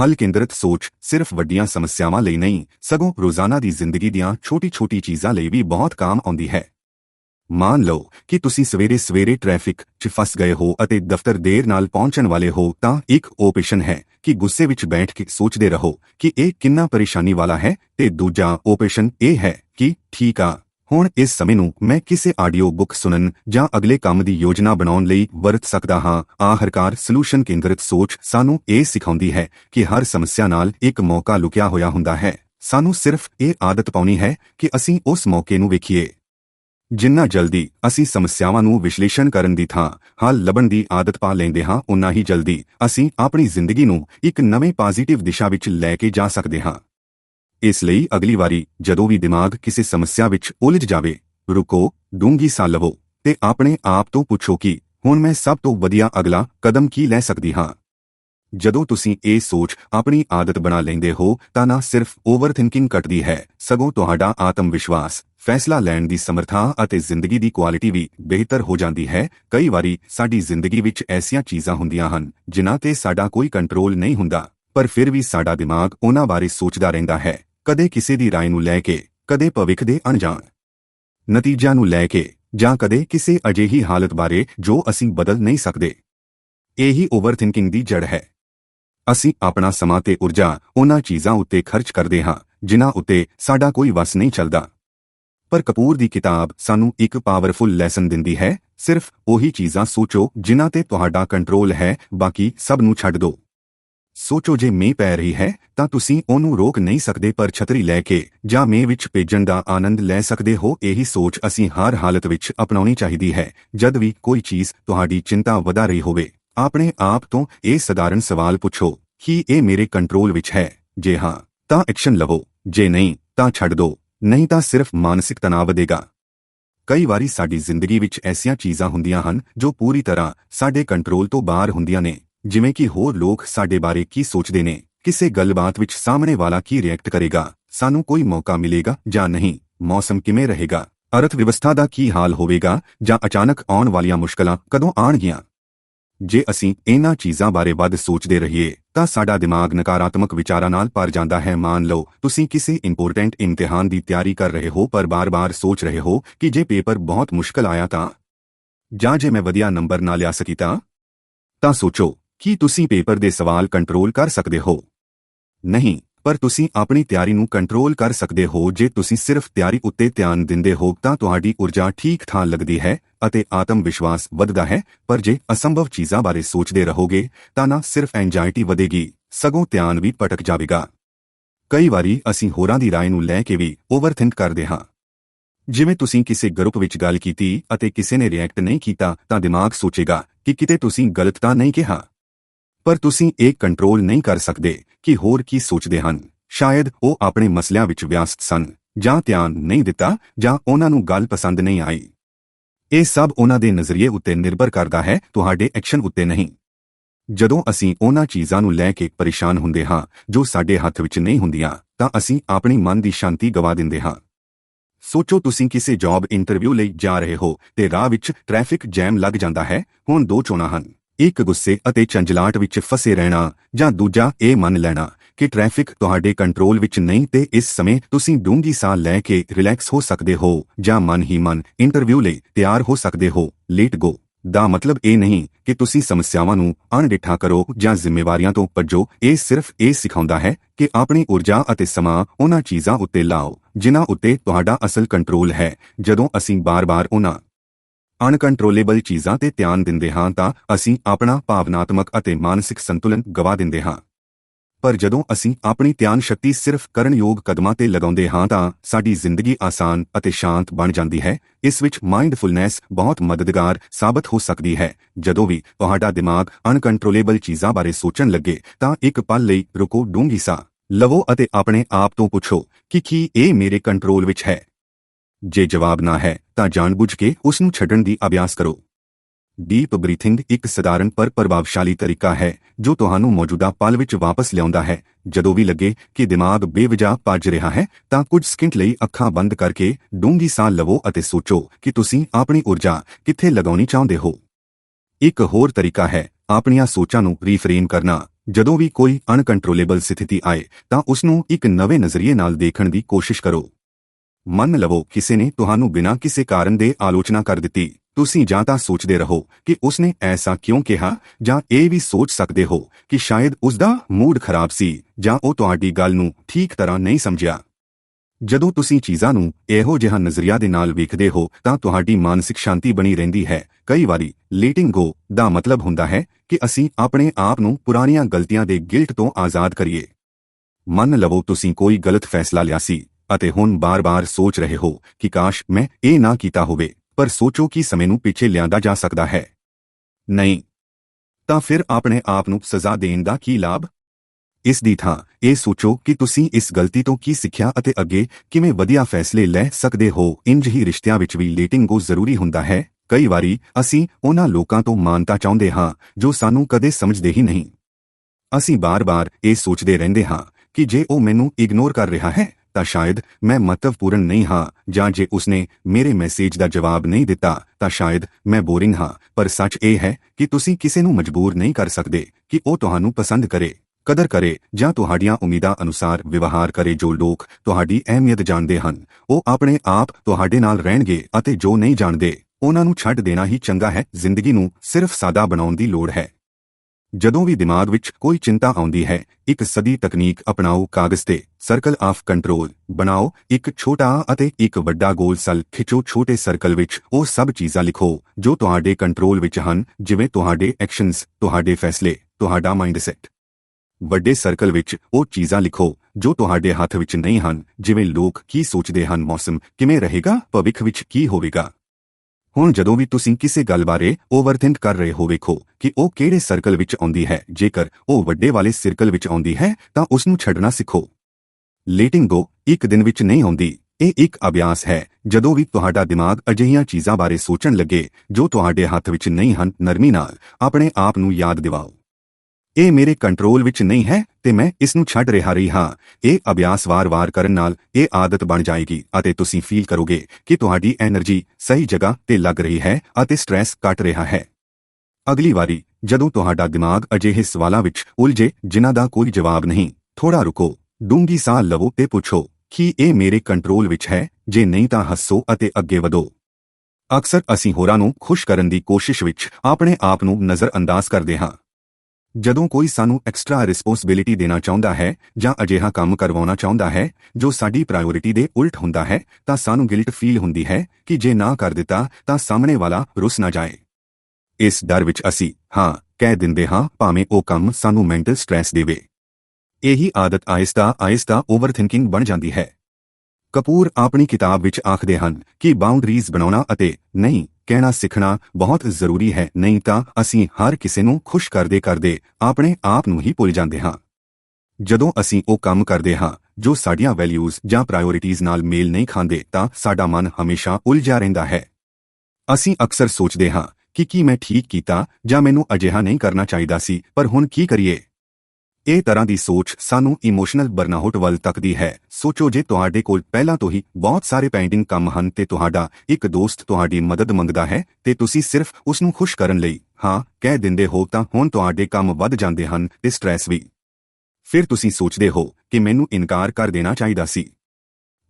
ਹੱਲ ਕੇਂਦਰਿਤ ਸੋਚ ਸਿਰਫ ਵੱਡੀਆਂ ਸਮੱਸਿਆਵਾਂ ਲਈ ਨਹੀਂ, ਸਗੋਂ ਰੋਜ਼ਾਨਾ ਦੀ ਜ਼ਿੰਦਗੀ ਦੀਆਂ ਛੋਟੀ-ਛੋਟੀ ਚੀਜ਼ਾਂ ਲਈ ਵੀ ਬਹੁਤ ਕੰਮ ਆਉਂਦੀ ਹੈ। ਮੰਨ ਲਓ ਕਿ ਤੁਸੀਂ ਸਵੇਰੇ-ਸਵੇਰੇ ਟ੍ਰੈਫਿਕ 'ਚ ਫਸ ਗਏ ਹੋ ਅਤੇ ਦਫ਼ਤਰ ਦੇਰ ਨਾਲ ਪਹੁੰਚਣ ਵਾਲੇ ਹੋ, ਤਾਂ ਇੱਕ ਓਪਸ਼ਨ ਹੈ ਕਿ ਗੁੱਸੇ ਵਿੱਚ ਬੈਠ ਕੇ ਸੋਚਦੇ ਰਹੋ ਕਿ ਇਹ ਕਿੰਨਾ ਪਰੇਸ਼ਾਨੀ ਵਾਲਾ ਹੈ ਤੇ ਦੂਜਾ ਓਪਸ਼ਨ ਇਹ ਹੈ ਕਿ ਠੀਕ ਆ। ਹੁਣ ਇਸ ਸਮੇਂ ਨੂੰ ਮੈਂ ਕਿਸੇ ਆਡੀਓ ਬੁੱਕ ਸੁਣਨ ਜਾਂ ਅਗਲੇ ਕੰਮ ਦੀ ਯੋਜਨਾ ਬਣਾਉਣ ਲਈ ਵਰਤ ਸਕਦਾ ਹਾਂ। ਆਖਰਕਾਰ ਸੋਲੂਸ਼ਨ ਕੇਂਦਰਿਤ ਸੋਚ ਸਾਨੂੰ ਇਹ ਸਿਖਾਉਂਦੀ ਹੈ ਕਿ ਹਰ ਸਮੱਸਿਆ ਨਾਲ ਇੱਕ ਮੌਕਾ ਲੁਕਿਆ ਹੋਇਆ ਹੁੰਦਾ ਹੈ। ਸਾਨੂੰ ਸਿਰਫ ਇਹ ਆਦਤ ਪਾਉਣੀ ਹੈ ਕਿ ਅਸੀਂ ਉਸ ਮੌਕੇ ਨੂੰ ਵੇਖੀਏ। ਜਿੰਨਾ ਜਲਦੀ ਅਸੀਂ ਸਮੱਸਿਆਵਾਂ ਨੂੰ ਵਿਸ਼ਲੇਸ਼ਣ ਕਰਨ ਦੀ ਥਾਂ, ਹੱਲ ਲੱਭਣ ਦੀ ਆਦਤ ਪਾ ਲੈਂਦੇ ਹਾਂ ਉਨਾ ਹੀ ਜਲਦੀ ਅਸੀਂ ਆਪਣੀ ਜ਼ਿੰਦਗੀ ਨੂੰ ਇੱਕ ਨਵੇਂ ਪੋਜ਼ਿਟਿਵ ਦਿਸ਼ਾ ਵਿੱਚ ਲੈ ਕੇ ਜਾ ਸਕਦੇ ਹਾਂ। ਇਸ ਲਈ ਅਗਲੀ ਵਾਰੀ ਜਦੋਂ ਵੀ ਦਿਮਾਗ ਕਿਸੇ ਸਮੱਸਿਆ ਵਿੱਚ ਉਲਝ ਜਾਵੇ, ਰੁਕੋ ਡੂੰਗੀ ਸਾਹ ਲਵੋ ਤੇ ਆਪਣੇ ਆਪ ਤੋਂ ਪੁੱਛੋ ਕਿ ਹੁਣ ਮੈਂ ਸਭ ਤੋਂ ਵਧੀਆ ਅਗਲਾ ਕਦਮ ਕੀ ਲੈ ਸਕਦੀ ਹਾਂ। ਜਦੋਂ ਤੁਸੀਂ ਇਹ ਸੋਚ ਆਪਣੀ ਆਦਤ ਬਣਾ ਲੈਂਦੇ ਹੋ, ਤਾਂ ਨਾ ਸਿਰਫ ਓਵਰਥਿੰਕਿੰਗ ਘਟਦੀ ਹੈ, ਸਗੋਂ ਤੁਹਾਡਾ ਆਤਮ ਵਿਸ਼ਵਾਸ ਫੈਸਲਾ ਲੈਣ ਦੀ ਸਮਰੱਥਾ ਅਤੇ ਜ਼ਿੰਦਗੀ ਦੀ ਕੁਆਲਿਟੀ ਵੀ ਬਿਹਤਰ ਹੋ ਜਾਂਦੀ ਹੈ। ਕਈ ਵਾਰੀ ਸਾਡੀ ਜ਼ਿੰਦਗੀ ਵਿੱਚ ਐਸੀਆਂ ਚੀਜ਼ਾਂ ਹੁੰਦੀਆਂ ਹਨ, ਜਿਨ੍ਹਾਂ ਤੇ ਸਾਡਾ ਕੋਈ ਕੰਟਰੋਲ ਨਹੀਂ ਹੁੰਦਾ, ਪਰ ਫਿਰ ਵੀ ਸਾਡਾ ਦਿਮਾਗ ਉਹਨਾਂ ਬਾਰੇ ਸੋਚਦਾ ਰਹਿੰਦਾ ਹੈ। ਕਦੇ ਕਿਸੇ ਦੀ رائے ਨੂੰ ਲੈ ਕੇ ਕਦੇ ਭਵਿੱਖ ਦੇ ਅਣਜਾਣ ਨਤੀਜਿਆਂ ਨੂੰ ਲੈ ਕੇ ਜਾਂ ਕਦੇ ਕਿਸੇ ਅਜਿਹੀ ਹਾਲਤ ਬਾਰੇ ਜੋ ਅਸੀਂ ਬਦਲ ਨਹੀਂ ਸਕਦੇ ਇਹੀ ਓਵਰਥਿੰਕਿੰਗ ਦੀ ਜੜ ਹੈ ਅਸੀਂ ਆਪਣਾ ਸਮਾਂ ਤੇ ਊਰਜਾ ਉਹਨਾਂ ਚੀਜ਼ਾਂ ਉੱਤੇ ਖਰਚ ਕਰਦੇ ਹਾਂ ਜਿਨ੍ਹਾਂ ਉੱਤੇ ਸਾਡਾ ਕੋਈ ਵਸ ਨਹੀਂ ਚੱਲਦਾ ਪਰ ਕਪੂਰ ਦੀ ਕਿਤਾਬ ਸਾਨੂੰ ਇੱਕ ਪਾਵਰਫੁਲ ਲੈਸਨ ਦਿੰਦੀ ਹੈ ਸਿਰਫ ਉਹੀ ਚੀਜ਼ਾਂ ਸੋਚੋ ਜਿਨ੍ਹਾਂ ਤੇ ਤੁਹਾਡਾ ਕੰਟਰੋਲ ਹੈ ਬਾਕੀ ਸਭ ਨੂੰ ਛੱਡ ਦਿਓ ਸੋਚੋ ਜੇ ਮੀਂਹ ਪੈ ਰਹੀ ਹੈ, ਤਾਂ ਤੁਸੀਂ ਉਹਨੂੰ ਰੋਕ ਨਹੀਂ ਸਕਦੇ ਪਰ ਛਤਰੀ ਲੈ ਕੇ ਜਾਂ ਮੀਂਹ ਵਿੱਚ ਭੇਜਣ ਦਾ ਆਨੰਦ ਲੈ ਸਕਦੇ ਹੋ। ਇਹੀ ਸੋਚ ਅਸੀਂ ਹਰ ਹਾਲਤ ਵਿੱਚ ਅਪਣਾਉਣੀ ਚਾਹੀਦੀ ਹੈ। ਜਦ ਵੀ ਕੋਈ ਚੀਜ਼ ਤੁਹਾਡੀ ਚਿੰਤਾ ਵਧਾ ਰਹੀ ਹੋਵੇ, ਆਪਣੇ ਆਪ ਤੋਂ ਇਹ ਸਧਾਰਨ ਸਵਾਲ ਪੁੱਛੋ ਕਿ ਇਹ ਮੇਰੇ ਕੰਟਰੋਲ ਵਿੱਚ ਹੈ। ਜੇ ਹਾਂ, ਤਾਂ ਐਕਸ਼ਨ ਲਵੋ। ਜੇ ਨਹੀਂ, ਤਾਂ ਛੱਡ ਦਿਓ ਨਹੀਂ ਤਾਂ ਸਿਰਫ ਮਾਨਸਿਕ ਤਣਾਅ ਵਧੇਗਾ। ਕਈ ਵਾਰੀ ਸਾਡੀ ਜ਼ਿੰਦਗੀ ਵਿੱਚ ਐਸੀਆਂ ਚੀਜ਼ਾਂ ਹੁੰਦੀਆਂ ਹਨ ਜੋ ਪੂਰੀ ਤਰ੍ਹਾਂ ਸਾਡੇ ਕੰਟਰੋਲ ਤੋਂ ਬਾਹਰ ਹੁੰਦੀਆਂ ਨੇ। ਜਿਵੇਂ ਕਿ ਹੋਰ ਲੋਕ ਸਾਡੇ ਬਾਰੇ ਕੀ ਸੋਚਦੇ ਨੇ, ਕਿਸੇ ਗੱਲਬਾਤ ਵਿੱਚ ਸਾਹਮਣੇ ਵਾਲਾ ਕੀ ਰਿਐਕਟ ਕਰੇਗਾ, ਸਾਨੂੰ ਕੋਈ ਮੌਕਾ ਮਿਲੇਗਾ ਜਾਂ ਨਹੀਂ, ਮੌਸਮ ਕਿਵੇਂ ਰਹੇਗਾ, ਅਰਥ ਵਿਵਸਥਾ ਦਾ ਕੀ ਹਾਲ ਹੋਵੇਗਾ ਜਾਂ ਅਚਾਨਕ ਆਉਣ ਵਾਲੀਆਂ ਮੁਸ਼ਕਲਾਂ ਕਦੋਂ ਆਣਗੀਆਂ ਜੇ ਅਸੀਂ ਇਹਨਾਂ ਚੀਜ਼ਾਂ ਬਾਰੇ ਵੱਧ ਸੋਚਦੇ ਰਹੀਏ, ਤਾਂ ਸਾਡਾ ਦਿਮਾਗ ਨਕਾਰਾਤਮਕ ਵਿਚਾਰਾਂ ਨਾਲ ਭਰ ਜਾਂਦਾ ਹੈ। ਮੰਨ ਲਓ, ਤੁਸੀਂ ਕਿਸੇ ਇੰਪੋਰਟੈਂਟ ਇਮਤਿਹਾਨ ਦੀ ਤਿਆਰੀ ਕਰ ਰਹੇ ਹੋ, ਪਰ ਬਾਰ-ਬਾਰ ਸੋਚ ਰਹੇ ਹੋ ਕਿ ਜੇ ਪੇਪਰ ਬਹੁਤ ਮੁਸ਼ਕਲ ਆਇਆ ਤਾਂ। ਜਾਂ ਜੇ ਮੈਂ ਵਧੀਆ ਨੰਬਰ ਨਾ ਲਿਆ ਸਕੀ ਤਾਂ ਤਾਂ ਸੋਚੋ ਕੀ ਤੁਸੀਂ ਪੇਪਰ ਦੇ ਸਵਾਲ ਕੰਟਰੋਲ ਕਰ ਸਕਦੇ ਹੋ ਨਹੀਂ ਪਰ ਤੁਸੀਂ ਆਪਣੀ ਤਿਆਰੀ ਨੂੰ ਕੰਟਰੋਲ ਕਰ ਸਕਦੇ ਹੋ ਜੇ ਤੁਸੀਂ ਸਿਰਫ ਤਿਆਰੀ ਉੱਤੇ ਧਿਆਨ ਦਿੰਦੇ ਹੋ ਤਾਂ ਤੁਹਾਡੀ ਊਰਜਾ ਠੀਕ ਠਾਕ ਲੱਗਦੀ ਹੈ ਅਤੇ ਆਤਮ ਵਿਸ਼ਵਾਸ ਵੱਧਦਾ ਹੈ ਪਰ ਜੇ ਅਸੰਭਵ ਚੀਜ਼ਾਂ ਬਾਰੇ ਸੋਚਦੇ ਰਹੋਗੇ ਤਾਂ ਨਾ ਸਿਰਫ ਐਂਜ਼ਾਇਟੀ ਵਧੇਗੀ ਸਗੋਂ ਧਿਆਨ ਵੀ ਭਟਕ ਜਾਵੇਗਾ ਕਈ ਵਾਰੀ ਅਸੀਂ ਹੋਰਾਂ ਦੀ رائے ਨੂੰ ਲੈ ਕੇ ਵੀ ਓਵਰਥਿੰਕ ਕਰਦੇ ਹਾਂ ਜਿਵੇਂ ਤੁਸੀਂ ਕਿਸੇ ਗਰੁੱਪ ਵਿੱਚ ਗੱਲ ਕੀਤੀ ਅਤੇ ਕਿਸੇ ਨੇ ਰਿਐਕਟ ਨਹੀਂ ਕੀਤਾ ਤਾਂ ਦਿਮਾਗ ਸੋਚੇਗਾ ਕਿ ਕਿਤੇ ਤੁਸੀਂ ਗਲਤ ਤਾਂ ਨਹੀਂ ਕਿਹਾ ਪਰ ਤੁਸੀਂ ਇਹ ਕੰਟਰੋਲ ਨਹੀਂ ਕਰ ਸਕਦੇ ਕਿ ਹੋਰ ਕੀ ਸੋਚਦੇ ਹਨ। ਸ਼ਾਇਦ ਉਹ ਆਪਣੇ ਮਸਲਿਆਂ ਵਿੱਚ ਵਿਅਸਤ ਸਨ, ਜਾਂ ਧਿਆਨ ਨਹੀਂ ਦਿੱਤਾ, ਜਾਂ ਉਹਨਾਂ ਨੂੰ ਗੱਲ ਪਸੰਦ ਨਹੀਂ ਆਈ। ਇਹ ਸਭ ਉਹਨਾਂ ਦੇ ਨਜ਼ਰੀਏ ਉੱਤੇ ਨਿਰਭਰ ਕਰਦਾ ਹੈ, ਤੁਹਾਡੇ ਐਕਸ਼ਨ ਉੱਤੇ ਨਹੀਂ। ਜਦੋਂ ਅਸੀਂ ਉਹਨਾਂ ਚੀਜ਼ਾਂ ਨੂੰ ਲੈ ਕੇ ਪਰੇਸ਼ਾਨ ਹੁੰਦੇ ਹਾਂ, ਜੋ ਸਾਡੇ ਹੱਥ ਵਿੱਚ ਨਹੀਂ ਹੁੰਦੀਆਂ, ਤਾਂ ਅਸੀਂ ਆਪਣੀ ਮਨ ਦੀ ਸ਼ਾਂਤੀ ਗਵਾ ਦਿੰਦੇ ਹਾਂ। ਸੋਚੋ ਤੁਸੀਂ ਕਿਸੇ ਜੌਬ ਇੰਟਰਵਿਊ ਲਈ ਜਾ ਰਹੇ ਹੋ, ਤੇ ਰਾਹ ਵਿੱਚ ਟ੍ਰੈਫਿਕ ਜੈਮ ਲੱਗ ਜਾਂਦਾ ਹੈ, ਹੁਣ ਦੋ ਚੋਣਾਂ ਹਨ। ਇੱਕ ਗੁੱਸੇ ਅਤੇ ਚੰਜਲਾਟ ਵਿੱਚ ਫਸੇ ਰਹਿਣਾ ਜਾਂ ਦੂਜਾ ਇਹ ਮੰਨ ਲੈਣਾ ਕਿ ਟ੍ਰੈਫਿਕ ਤੁਹਾਡੇ ਕੰਟਰੋਲ ਵਿੱਚ ਨਹੀਂ ਤੇ ਇਸ ਸਮੇਂ ਤੁਸੀਂ ਡੂੰਗੀ ਸਾਹ ਲੈ ਕੇ ਰਿਲੈਕਸ ਹੋ ਸਕਦੇ ਹੋ ਜਾਂ ਮਨ ਹੀ ਮਨ ਇੰਟਰਵਿਊ ਲਈ ਤਿਆਰ ਹੋ ਸਕਦੇ ਹੋ ਲੇਟ ਗੋ ਦਾ ਮਤਲਬ ਇਹ ਨਹੀਂ ਕਿ ਤੁਸੀਂ ਸਮੱਸਿਆਵਾਂ ਨੂੰ ਅਣਡਿੱਠਾ ਕਰੋ ਜਾਂ ਜ਼ਿੰਮੇਵਾਰੀਆਂ ਤੋਂ ਭੱਜੋ, ਇਹ ਸਿਰਫ ਇਹ ਸਿਖਾਉਂਦਾ ਹੈ ਕਿ ਆਪਣੀ ਊਰਜਾ ਅਤੇ ਸਮਾਂ ਉਹਨਾਂ ਚੀਜ਼ਾਂ ਉੱਤੇ ਲਾਓ, ਜਿਨ੍ਹਾਂ ਉੱਤੇ ਤੁਹਾਡਾ ਅਸਲ ਕੰਟਰੋਲ ਹੈ, ਜਦੋਂ ਅਸੀਂ ਬਾਰ-ਬਾਰ ਉਹਨਾਂ ਅਨਕੰਟਰੋਲੇਬਲ ਚੀਜ਼ਾਂ ਤੇ ਧਿਆਨ ਦਿੰਦੇ ਹਾਂ ਤਾਂ ਅਸੀਂ ਆਪਣਾ ਭਾਵਨਾਤਮਕ ਅਤੇ ਮਾਨਸਿਕ ਸੰਤੁਲਨ ਗਵਾ ਦਿੰਦੇ ਹਾਂ। ਪਰ ਜਦੋਂ ਅਸੀਂ ਆਪਣੀ ਧਿਆਨ ਸ਼ਕਤੀ ਸਿਰਫ ਕਰਨਯੋਗ ਕਦਮਾਂ ਤੇ ਲਗਾਉਂਦੇ ਹਾਂ ਤਾਂ ਸਾਡੀ ਜ਼ਿੰਦਗੀ ਆਸਾਨ ਅਤੇ ਸ਼ਾਂਤ ਬਣ ਜਾਂਦੀ ਹੈ। ਇਸ ਵਿੱਚ ਮਾਈਂਡਫੁਲਨੈਸ ਬਹੁਤ ਮਦਦਗਾਰ ਸਾਬਤ ਹੋ ਸਕਦੀ ਹੈ। ਜਦੋਂ ਵੀ ਤੁਹਾਡਾ ਦਿਮਾਗ ਅਨਕੰਟਰੋਲੇਬਲ ਚੀਜ਼ਾਂ ਬਾਰੇ ਸੋਚਣ ਲੱਗੇ ਤਾਂ ਇੱਕ ਪਲ ਲਈ ਰੁਕੋ ਡੂੰਘੀ ਸਾਹ ਲਵੋ ਅਤੇ ਆਪਣੇ ਆਪ ਤੋਂ ਪੁੱਛੋ ਕਿ ਕੀ ਇਹ ਮੇਰੇ ਕੰਟਰੋਲ ਵਿੱਚ ਹੈ। ਜੇ ਜਵਾਬ ਨਾ ਹੈ, ਤਾਂ ਜਾਣਬੁੱਝ ਕੇ ਉਸ ਨੂੰ ਛੱਡਣ ਦੀ ਅਭਿਆਸ ਕਰੋ। ਡੀਪ ਬਰੀਥਿੰਗ ਇੱਕ ਸਧਾਰਨ ਪਰ ਪ੍ਰਭਾਵਸ਼ਾਲੀ ਤਰੀਕਾ ਹੈ, ਜੋ ਤੁਹਾਨੂੰ ਮੌਜੂਦਾ ਪਲ ਵਿੱਚ ਵਾਪਸ ਲਿਆਉਂਦਾ ਹੈ। ਜਦੋਂ ਵੀ ਲੱਗੇ ਕਿ ਦਿਮਾਗ ਬੇਵਜਾ ਭੱਜ ਰਿਹਾ ਹੈ, ਤਾਂ ਕੁਝ ਸਕਿੰਟ ਲਈ ਅੱਖਾਂ ਬੰਦ ਕਰਕੇ ਡੂੰਘੀ ਸਾਹ ਲਵੋ ਅਤੇ ਸੋਚੋ ਕਿ ਤੁਸੀਂ ਆਪਣੀ ਊਰਜਾ ਕਿੱਥੇ ਲਗਾਉਣੀ ਚਾਹੁੰਦੇ ਹੋ। ਇੱਕ ਹੋਰ ਤਰੀਕਾ ਹੈ, ਆਪਣੀਆਂ ਸੋਚਾਂ ਨੂੰ ਰੀਫਰੇਮ ਕਰਨਾ। ਜਦੋਂ ਵੀ ਕੋਈ ਅਨਕੰਟਰੋਲੇਬਲ ਸਥਿਤੀ ਆਏ, ਤਾਂ ਉਸ ਨੂੰ ਇੱਕ ਨਵੇਂ ਨਜ਼ਰੀਏ ਨਾਲ ਦੇਖਣ ਦੀ ਕੋਸ਼ਿਸ਼ ਕਰੋ। ਮੰਨ ਲਵੋ ਕਿਸੇ ਨੇ ਤੁਹਾਨੂੰ ਬਿਨਾਂ ਕਿਸੇ ਕਾਰਨ ਦੇ ਆਲੋਚਨਾ ਕਰ ਦਿੱਤੀ। ਤੁਸੀਂ ਜਾਂ ਤਾਂ ਸੋਚਦੇ ਰਹੋ ਕਿ ਉਸਨੇ ਐਸਾ ਕਿਉਂ ਕਿਹਾ ਜਾਂ ਇਹ ਵੀ ਸੋਚ ਸਕਦੇ ਹੋ ਕਿ ਸ਼ਾਇਦ ਉਸ ਦਾ ਮੂਡ ਖਰਾਬ ਸੀ ਜਾਂ ਉਹ ਤੁਹਾਡੀ ਗੱਲ ਨੂੰ ਠੀਕ ਤਰ੍ਹਾਂ ਨਹੀਂ ਸਮਝਿਆ। ਜਦੋਂ ਤੁਸੀਂ ਚੀਜ਼ਾਂ ਨੂੰ ਇਹੋ ਜਿਹਾ ਨਜ਼ਰੀਆ ਦੇ ਨਾਲ ਵੇਖਦੇ ਹੋ ਤਾਂ ਤੁਹਾਡੀ ਮਾਨਸਿਕ ਸ਼ਾਂਤੀ ਬਣੀ ਰਹਿੰਦੀ ਹੈ। ਕਈ ਵਾਰੀ ਲੀਟਿੰਗ ਗੋ ਦਾ ਮਤਲਬ ਹੁੰਦਾ ਹੈ ਕਿ ਅਸੀਂ ਆਪਣੇ ਆਪ ਨੂੰ ਪੁਰਾਣੀਆਂ ਗਲਤੀਆਂ ਦੇ ਗਿਲਟ ਤੋਂ ਆਜ਼ਾਦ ਕਰੀਏ। ਮੰਨ ਲਵੋ ਤੁਸੀਂ ਕੋਈ ਗਲਤ ਫੈਸਲਾ ਲਿਆ ਸੀ। ਅਤੇ ਹੁਣ ਬਾਰ-ਬਾਰ ਸੋਚ ਰਹੇ ਹੋ ਕਿ ਕਾਸ਼ ਮੈਂ ਇਹ ਨਾ ਕੀਤਾ ਹੋਵੇ, ਪਰ ਸੋਚੋ ਕਿ ਸਮੇਂ ਨੂੰ ਪਿੱਛੇ ਲਿਆਂਦਾ ਜਾ ਸਕਦਾ ਹੈ। ਨਹੀਂ। ਤਾਂ ਫਿਰ ਆਪਣੇ ਆਪ ਨੂੰ ਸਜ਼ਾ ਦੇਣ ਦਾ ਕੀ ਲਾਭ? ਇਸ ਦੀ ਥਾਂ, ਇਹ ਸੋਚੋ ਕਿ ਤੁਸੀਂ ਇਸ ਗਲਤੀ ਤੋਂ ਕੀ ਸਿੱਖਿਆ ਅਤੇ ਅੱਗੇ ਕਿਵੇਂ ਵਧੀਆ ਫੈਸਲੇ ਲੈ ਸਕਦੇ ਹੋ। ਇੰਜ ਹੀ ਰਿਸ਼ਤਿਆਂ ਵਿੱਚ ਵੀ ਲੇਟਿੰਗ ਗੋ ਜ਼ਰੂਰੀ ਹੁੰਦਾ ਹੈ। ਕਈ ਵਾਰੀ ਅਸੀਂ ਉਹਨਾਂ ਲੋਕਾਂ ਤੋਂ ਮਾਨਤਾ ਚਾਹੁੰਦੇ ਹਾਂ, ਜੋ ਸਾਨੂੰ ਕਦੇ ਸਮਝਦੇ ਹੀ ਨਹੀਂ। ਅਸੀਂ ਬਾਰ-ਬਾਰ ਇਹ ਸੋਚਦੇ ਰਹਿੰਦੇ ਹਾਂ ਕਿ ਜੇ ਉਹ ਮੈਨੂੰ ਇਗਨੋਰ ਕਰ ਰਿਹਾ ਹੈ ਤਾਂ ਸ਼ਾਇਦ ਮੈਂ ਮਹੱਤਵਪੂਰਨ ਨਹੀਂ ਹਾਂ, ਜਾਂ ਜੇ ਉਸਨੇ ਮੇਰੇ ਮੈਸੇਜ ਦਾ ਜਵਾਬ ਨਹੀਂ ਦਿੱਤਾ, ਤਾਂ ਸ਼ਾਇਦ ਮੈਂ ਬੋਰਿੰਗ ਹਾਂ। ਪਰ ਸੱਚ ਇਹ ਹੈ ਕਿ ਤੁਸੀਂ ਕਿਸੇ ਨੂੰ ਮਜਬੂਰ ਨਹੀਂ ਕਰ ਸਕਦੇ ਕਿ ਉਹ ਤੁਹਾਨੂੰ ਪਸੰਦ ਕਰੇ। ਕਦਰ ਕਰੇ, ਜਾਂ ਤੁਹਾਡੀਆਂ ਉਮੀਦਾਂ ਅਨੁਸਾਰ ਵਿਵਹਾਰ ਕਰੇ ਜੋ ਲੋਕ ਤੁਹਾਡੀ ਅਹਿਮੀਅਤ ਜਾਣਦੇ ਹਨ। ਉਹ ਆਪਣੇ ਆਪ ਤੁਹਾਡੇ ਨਾਲ ਰਹਿਣਗੇ ਅਤੇ ਜੋ ਨਹੀਂ ਜਾਣਦੇ, ਉਹਨਾਂ ਨੂੰ ਛੱਡ ਦੇਣਾ ਹੀ ਚੰਗਾ ਹੈ। ਜ਼ਿੰਦਗੀ ਨੂੰ ਸਿਰਫ ਸਾਦਾ ਬਣਾਉਣ ਦੀ ਲੋੜ ਹੈ। ਜਦੋਂ ਵੀ ਦਿਮਾਗ ਵਿੱਚ ਕੋਈ ਚਿੰਤਾ ਆਉਂਦੀ ਹੈ, ਇੱਕ ਸਦੀ ਤਕਨੀਕ ਅਪਣਾਓ, ਕਾਗਜ਼ ਤੇ ਸਰਕਲ ਆਫ ਕੰਟਰੋਲ ਬਣਾਓ, ਇੱਕ ਛੋਟਾ ਅਤੇ ਇੱਕ ਵੱਡਾ ਗੋਲ ਸਲ ਖਿੱਚੋ, ਛੋਟੇ ਸਰਕਲ ਵਿੱਚ ਉਹ ਸਭ ਚੀਜ਼ਾਂ ਲਿਖੋ, ਜੋ ਤੁਹਾਡੇ ਕੰਟਰੋਲ ਵਿੱਚ ਹਨ, ਜਿਵੇਂ ਤੁਹਾਡੇ ਐਕਸ਼ਨਸ ਤੁਹਾਡੇ ਫੈਸਲੇ, ਤੁਹਾਡਾ ਮਾਈਂਡਸੈਟ ਵੱਡੇ ਸਰਕਲ ਵਿੱਚ ਉਹ ਚੀਜ਼ਾਂ ਲਿਖੋ, ਜੋ ਤੁਹਾਡੇ ਹੱਥ ਵਿੱਚ ਨਹੀਂ ਹਨ, ਜਿਵੇਂ ਲੋਕ ਕੀ ਸੋਚਦੇ ਹਨ, ਮੌਸਮ ਕਿਵੇਂ ਰਹੇਗਾ, ਭਵਿੱਖ ਵਿੱਚ ਕੀ ਹੋਵੇਗਾ। ਹੁਣ ਜਦੋਂ ਵੀ ਤੁਸੀਂ ਕਿਸੇ ਗੱਲ ਬਾਰੇ ਓਵਰਥਿੰਕ ਕਰ ਰਹੇ ਹੋ, ਵੇਖੋ ਕਿ ਉਹ ਕਿਹੜੇ ਸਰਕਲ ਵਿੱਚ ਆਉਂਦੀ ਹੈ। ਜੇਕਰ ਉਹ ਵੱਡੇ ਵਾਲੇ ਸਰਕਲ ਵਿੱਚ ਆਉਂਦੀ ਹੈ, ਤਾਂ ਉਸ ਨੂੰ ਛੱਡਣਾ ਸਿੱਖੋ। ਲੇਟਿੰਗ ਗੋ ਇੱਕ ਦਿਨ ਵਿੱਚ ਨਹੀਂ ਆਉਂਦੀ। ਇਹ ਇੱਕ ਅਭਿਆਸ ਹੈ। ਜਦੋਂ ਵੀ ਤੁਹਾਡਾ ਦਿਮਾਗ ਅਜਿਹੀਆਂ ਚੀਜ਼ਾਂ ਬਾਰੇ ਸੋਚਣ ਲੱਗੇ ਜੋ ਤੁਹਾਡੇ ਹੱਥ ਵਿੱਚ ਨਹੀਂ ਹਨ, ਨਰਮੀ ਨਾਲ ਆਪਣੇ ਆਪ ਨੂੰ ਯਾਦ ਦਿਵਾਓ। ਇਹ ਮੇਰੇ ਕੰਟਰੋਲ ਵਿੱਚ ਨਹੀਂ ਹੈ ਤੇ ਮੈਂ ਇਸ ਨੂੰ ਛੱਡ ਰਿਹਾ ਰਹੀ ਹਾਂ। ਇਹ ਅਭਿਆਸ ਵਾਰ-ਵਾਰ ਕਰਨ ਨਾਲ ਇਹ ਆਦਤ ਬਣ ਜਾਏਗੀ ਅਤੇ ਤੁਸੀਂ ਫੀਲ ਕਰੋਗੇ ਕਿ ਤੁਹਾਡੀ એનર્ਜੀ ਸਹੀ ਜਗ੍ਹਾ ਤੇ ਲੱਗ ਰਹੀ ਹੈ ਅਤੇ ਸਟ੍ਰੈਸ ਘਟ ਰਿਹਾ ਹੈ। ਅਗਲੀ ਵਾਰੀ, ਜਦੋਂ ਤੁਹਾਡਾ ਦਿਮਾਗ ਅਜਿਹੇ ਸਵਾਲਾਂ ਵਿੱਚ ਉਲਝੇ ਜਿਨ੍ਹਾਂ ਦਾ ਕੋਈ ਜਵਾਬ ਨਹੀਂ ਥੋੜਾ ਰੁਕੋ ਡੂੰਗੀ ਸਾਹ ਲਵੋ ਤੇ ਪੁੱਛੋ ਕਿ ਇਹ ਮੇਰੇ ਕੰਟਰੋਲ ਵਿੱਚ ਹੈ, ਜੇ ਨਹੀਂ ਤਾਂ ਹੱਸੋ ਅਤੇ ਅੱਗੇ ਵਧੋ। ਅਕਸਰ ਅਸੀਂ ਹੋਰਾਂ ਨੂੰ ਖੁਸ਼ ਕਰਨ ਦੀ ਕੋਸ਼ਿਸ਼ ਵਿੱਚ ਆਪਣੇ ਆਪ ਨੂੰ ਨਜ਼ਰਅੰਦਾਜ਼ ਕਰਦੇ ਹਾਂ। ਜਦੋਂ ਕੋਈ ਸਾਨੂੰ ਐਕਸਟਰਾ ਰਿਸਪੌਂਸਿਬਿਲਿਟੀ ਦੇਣਾ ਚਾਹੁੰਦਾ ਹੈ ਜਾਂ ਅਜਿਹਾ ਕੰਮ ਕਰਵਾਉਣਾ ਚਾਹੁੰਦਾ ਹੈ, ਜੋ ਸਾਡੀ ਪ੍ਰਾਇੋਰਟੀ ਦੇ ਉਲਟ ਹੁੰਦਾ ਹੈ, ਤਾਂ ਸਾਨੂੰ ਗਿਲਟ ਫੀਲ ਹੁੰਦੀ ਹੈ ਕਿ ਜੇ ਨਾ ਕਰ ਦਿੱਤਾ, ਤਾਂ ਸਾਹਮਣੇ ਵਾਲਾ ਰੁੱਸ ਨਾ ਜਾਏ। ਇਸ ਡਰ ਵਿੱਚ ਅਸੀਂ, ਹਾਂ, ਕਹਿ ਦਿੰਦੇ ਹਾਂ, ਭਾਵੇਂ ਉਹ ਕੰਮ ਸਾਨੂੰ ਮੈਂਟਲ ਸਟ੍ਰੈਸ ਦੇਵੇ। ਇਹੀ ਆਦਤ ਆਇਸਤਾ ਆਇਸਤਾ ਓਵਰਥਿੰਕਿੰਗ ਬਣ ਜਾਂਦੀ ਹੈ। ਕਪੂਰ ਆਪਣੀ ਕਿਤਾਬ ਵਿੱਚ ਆਖਦੇ ਹਨ ਕਿ ਬਾਉਂਡਰੀਜ਼ ਬਣਾਉਣਾ ਅਤੇ ਨਹੀਂ ਕਹਿਣਾ ਸਿੱਖਣਾ ਬਹੁਤ ਜ਼ਰੂਰੀ ਹੈ, ਨਹੀਂ ਤਾਂ ਅਸੀਂ ਹਰ ਕਿਸੇ ਨੂੰ ਖੁਸ਼ ਕਰਦੇ ਕਰਦੇ ਆਪਣੇ ਆਪ ਨੂੰ ਹੀ ਭੁੱਲ ਜਾਂਦੇ ਹਾਂ। ਜਦੋਂ ਅਸੀਂ ਉਹ ਕੰਮ ਕਰਦੇ ਹਾਂ, ਜੋ ਸਾਡੀਆਂ ਵੈਲਿਊਜ਼ ਜਾਂ ਪ੍ਰਾਇੋਰਟੀਜ਼ ਨਾਲ ਮੇਲ ਨਹੀਂ ਖਾਂਦੇ, ਤਾਂ ਸਾਡਾ ਮਨ ਹਮੇਸ਼ਾ ਉਲਝਿਆ ਰਹਿੰਦਾ ਹੈ। ਅਸੀਂ ਅਕਸਰ ਸੋਚਦੇ ਹਾਂ ਕਿ ਕੀ ਮੈਂ ਠੀਕ ਕੀਤਾ ਜਾਂ ਮੈਨੂੰ ਅਜਿਹਾ ਨਹੀਂ ਕਰਨਾ ਚਾਹੀਦਾ ਸੀ, ਪਰ ਹੁਣ ਕੀ ਕਰੀਏ? ਇਹ ਤਰ੍ਹਾਂ ਦੀ ਸੋਚ ਸਾਨੂੰ ਇਮੋਸ਼ਨਲ ਬਰਨਆਊਟ ਵੱਲ ਤੱਕਦੀ ਹੈ। ਸੋਚੋ ਜੇ ਤੁਹਾਡੇ ਕੋਲ ਪਹਿਲਾਂ ਤੋਂ ਹੀ ਬਹੁਤ ਸਾਰੇ ਪੈਂਡਿੰਗ ਕੰਮ ਹਨ ਤੇ ਤੁਹਾਡਾ ਇੱਕ ਦੋਸਤ ਤੁਹਾਡੀ ਮਦਦ ਮੰਗਦਾ ਹੈ ਤੇ ਤੁਸੀਂ ਸਿਰਫ ਉਸ ਨੂੰ ਖੁਸ਼ ਕਰਨ ਲਈ, ਹਾਂ, ਕਹਿ ਦਿੰਦੇ ਹੋ ਤਾਂ ਹੁਣ ਤੁਹਾਡੇ ਕੰਮ ਵੱਧ ਜਾਂਦੇ ਹਨ ਤੇ ਸਟ੍ਰੈਸ ਵੀ। ਫਿਰ ਤੁਸੀਂ ਸੋਚਦੇ ਹੋ ਕਿ ਮੈਨੂੰ ਇਨਕਾਰ ਕਰ ਦੇਣਾ ਚਾਹੀਦਾ ਸੀ।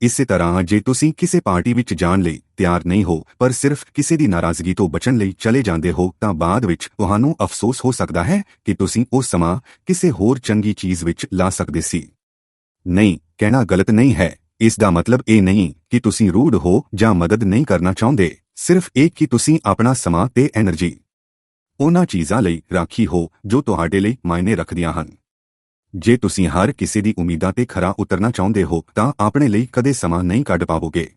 ਇਸੇ ਤਰ੍ਹਾਂ ਜੇ ਤੁਸੀਂ ਕਿਸੇ ਪਾਰਟੀ ਵਿੱਚ ਜਾਣ ਲਈ ਤਿਆਰ ਨਹੀਂ ਹੋ, ਪਰ ਸਿਰਫ ਕਿਸੇ ਦੀ ਨਾਰਾਜ਼ਗੀ ਤੋਂ ਬਚਣ ਲਈ ਚਲੇ ਜਾਂਦੇ ਹੋ, ਤਾਂ ਬਾਅਦ ਵਿੱਚ ਤੁਹਾਨੂੰ ਅਫਸੋਸ ਹੋ ਸਕਦਾ ਹੈ ਕਿ ਤੁਸੀਂ ਉਹ ਸਮਾਂ ਕਿਸੇ ਹੋਰ ਚੰਗੀ ਚੀਜ਼ ਵਿੱਚ ਲਾ ਸਕਦੇ ਸੀ। ਨਹੀਂ, ਕਹਿਣਾ ਗਲਤ ਨਹੀਂ ਹੈ। ਇਸ ਦਾ ਮਤਲਬ ਇਹ ਨਹੀਂ ਕਿ ਤੁਸੀਂ ਰੂਡ ਹੋ ਜਾਂ ਮਦਦ ਨਹੀਂ ਕਰਨਾ ਚਾਹੁੰਦੇ। ਸਿਰਫ ਇਹ ਕਿ ਤੁਸੀਂ ਆਪਣਾ ਸਮਾਂ ਤੇ એનર્ਜੀ ਉਹਨਾਂ ਚੀਜ਼ਾਂ ਲਈ ਰਾਖੀ ਹੋ ਜੋ ਤੁਹਾਡੇ ਲਈ ਮਾਇਨੇ ਰੱਖਦੀਆਂ ਹਨ। ਜੇ ਤੁਸੀਂ ਹਰ ਕਿਸੇ ਦੀ ਉਮੀਦਾਂ ਤੇ ਖਰਾ ਉਤਰਨਾ ਚਾਹੁੰਦੇ ਹੋ, ਤਾਂ ਆਪਣੇ ਲਈ ਕਦੇ ਸਮਾਂ ਨਹੀਂ ਕੱਢ ਪਾਵੋਗੇ।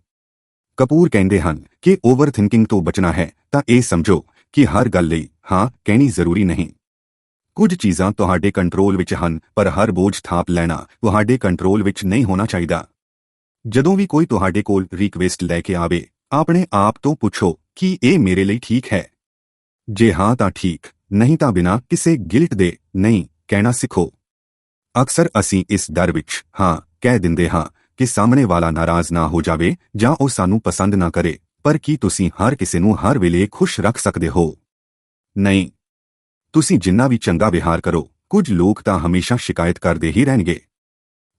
ਕਪੂਰ ਕਹਿੰਦੇ ਹਨ ਕਿ ਓਵਰ ਥਿੰਕਿੰਗ ਤੋਂ ਬਚਣਾ ਹੈ, ਤਾਂ ਇਹ ਸਮਝੋ ਕਿ ਹਰ ਗੱਲ ਲਈ, ਹਾਂ, ਕਹਿਣੀ ਜ਼ਰੂਰੀ ਨਹੀਂ। ਕੁਝ ਚੀਜ਼ਾਂ ਤੁਹਾਡੇ ਕੰਟਰੋਲ ਵਿੱਚ ਹਨ, ਪਰ ਹਰ ਬੋਝ ਥਾਪ ਲੈਣਾ ਤੁਹਾਡੇ ਕੰਟਰੋਲ ਵਿੱਚ ਨਹੀਂ ਹੋਣਾ ਚਾਹੀਦਾ। ਜਦੋਂ ਵੀ ਕੋਈ ਤੁਹਾਡੇ ਕੋਲ ਰਿਕਵੈਸਟ ਲੈ ਕੇ ਆਵੇ, ਆਪਣੇ ਆਪ ਤੋਂ ਪੁੱਛੋ ਕਿ ਇਹ ਮੇਰੇ ਲਈ ਠੀਕ ਹੈ। ਜੇ ਹਾਂ ਤਾਂ ਠੀਕ, ਨਹੀਂ ਤਾਂ ਬਿਨਾਂ ਕਿਸੇ ਗਿਲਟ ਦੇ, ਨਹੀਂ, ਕਹਿਣਾ ਸਿੱਖੋ। ਅਕਸਰ ਅਸੀਂ ਇਸ ਡਰ ਵਿੱਚ, ਹਾਂ, ਕਹਿ ਦਿੰਦੇ ਹਾਂ ਕਿ ਸਾਹਮਣੇ ਵਾਲਾ ਨਾਰਾਜ਼ ਨਾ ਹੋ ਜਾਵੇ ਜਾਂ ਉਹ ਸਾਨੂੰ ਪਸੰਦ ਨਾ ਕਰੇ, ਪਰ ਕੀ ਤੁਸੀਂ ਹਰ ਕਿਸੇ ਨੂੰ ਹਰ ਵੇਲੇ ਖੁਸ਼ ਰੱਖ ਸਕਦੇ ਹੋ? ਨਹੀਂ। ਤੁਸੀਂ ਜਿੰਨਾ ਵੀ ਚੰਗਾ ਵਿਹਾਰ ਕਰੋ, ਕੁਝ ਲੋਕ ਤਾਂ ਹਮੇਸ਼ਾ ਸ਼ਿਕਾਇਤ ਕਰਦੇ ਹੀ ਰਹਿਣਗੇ।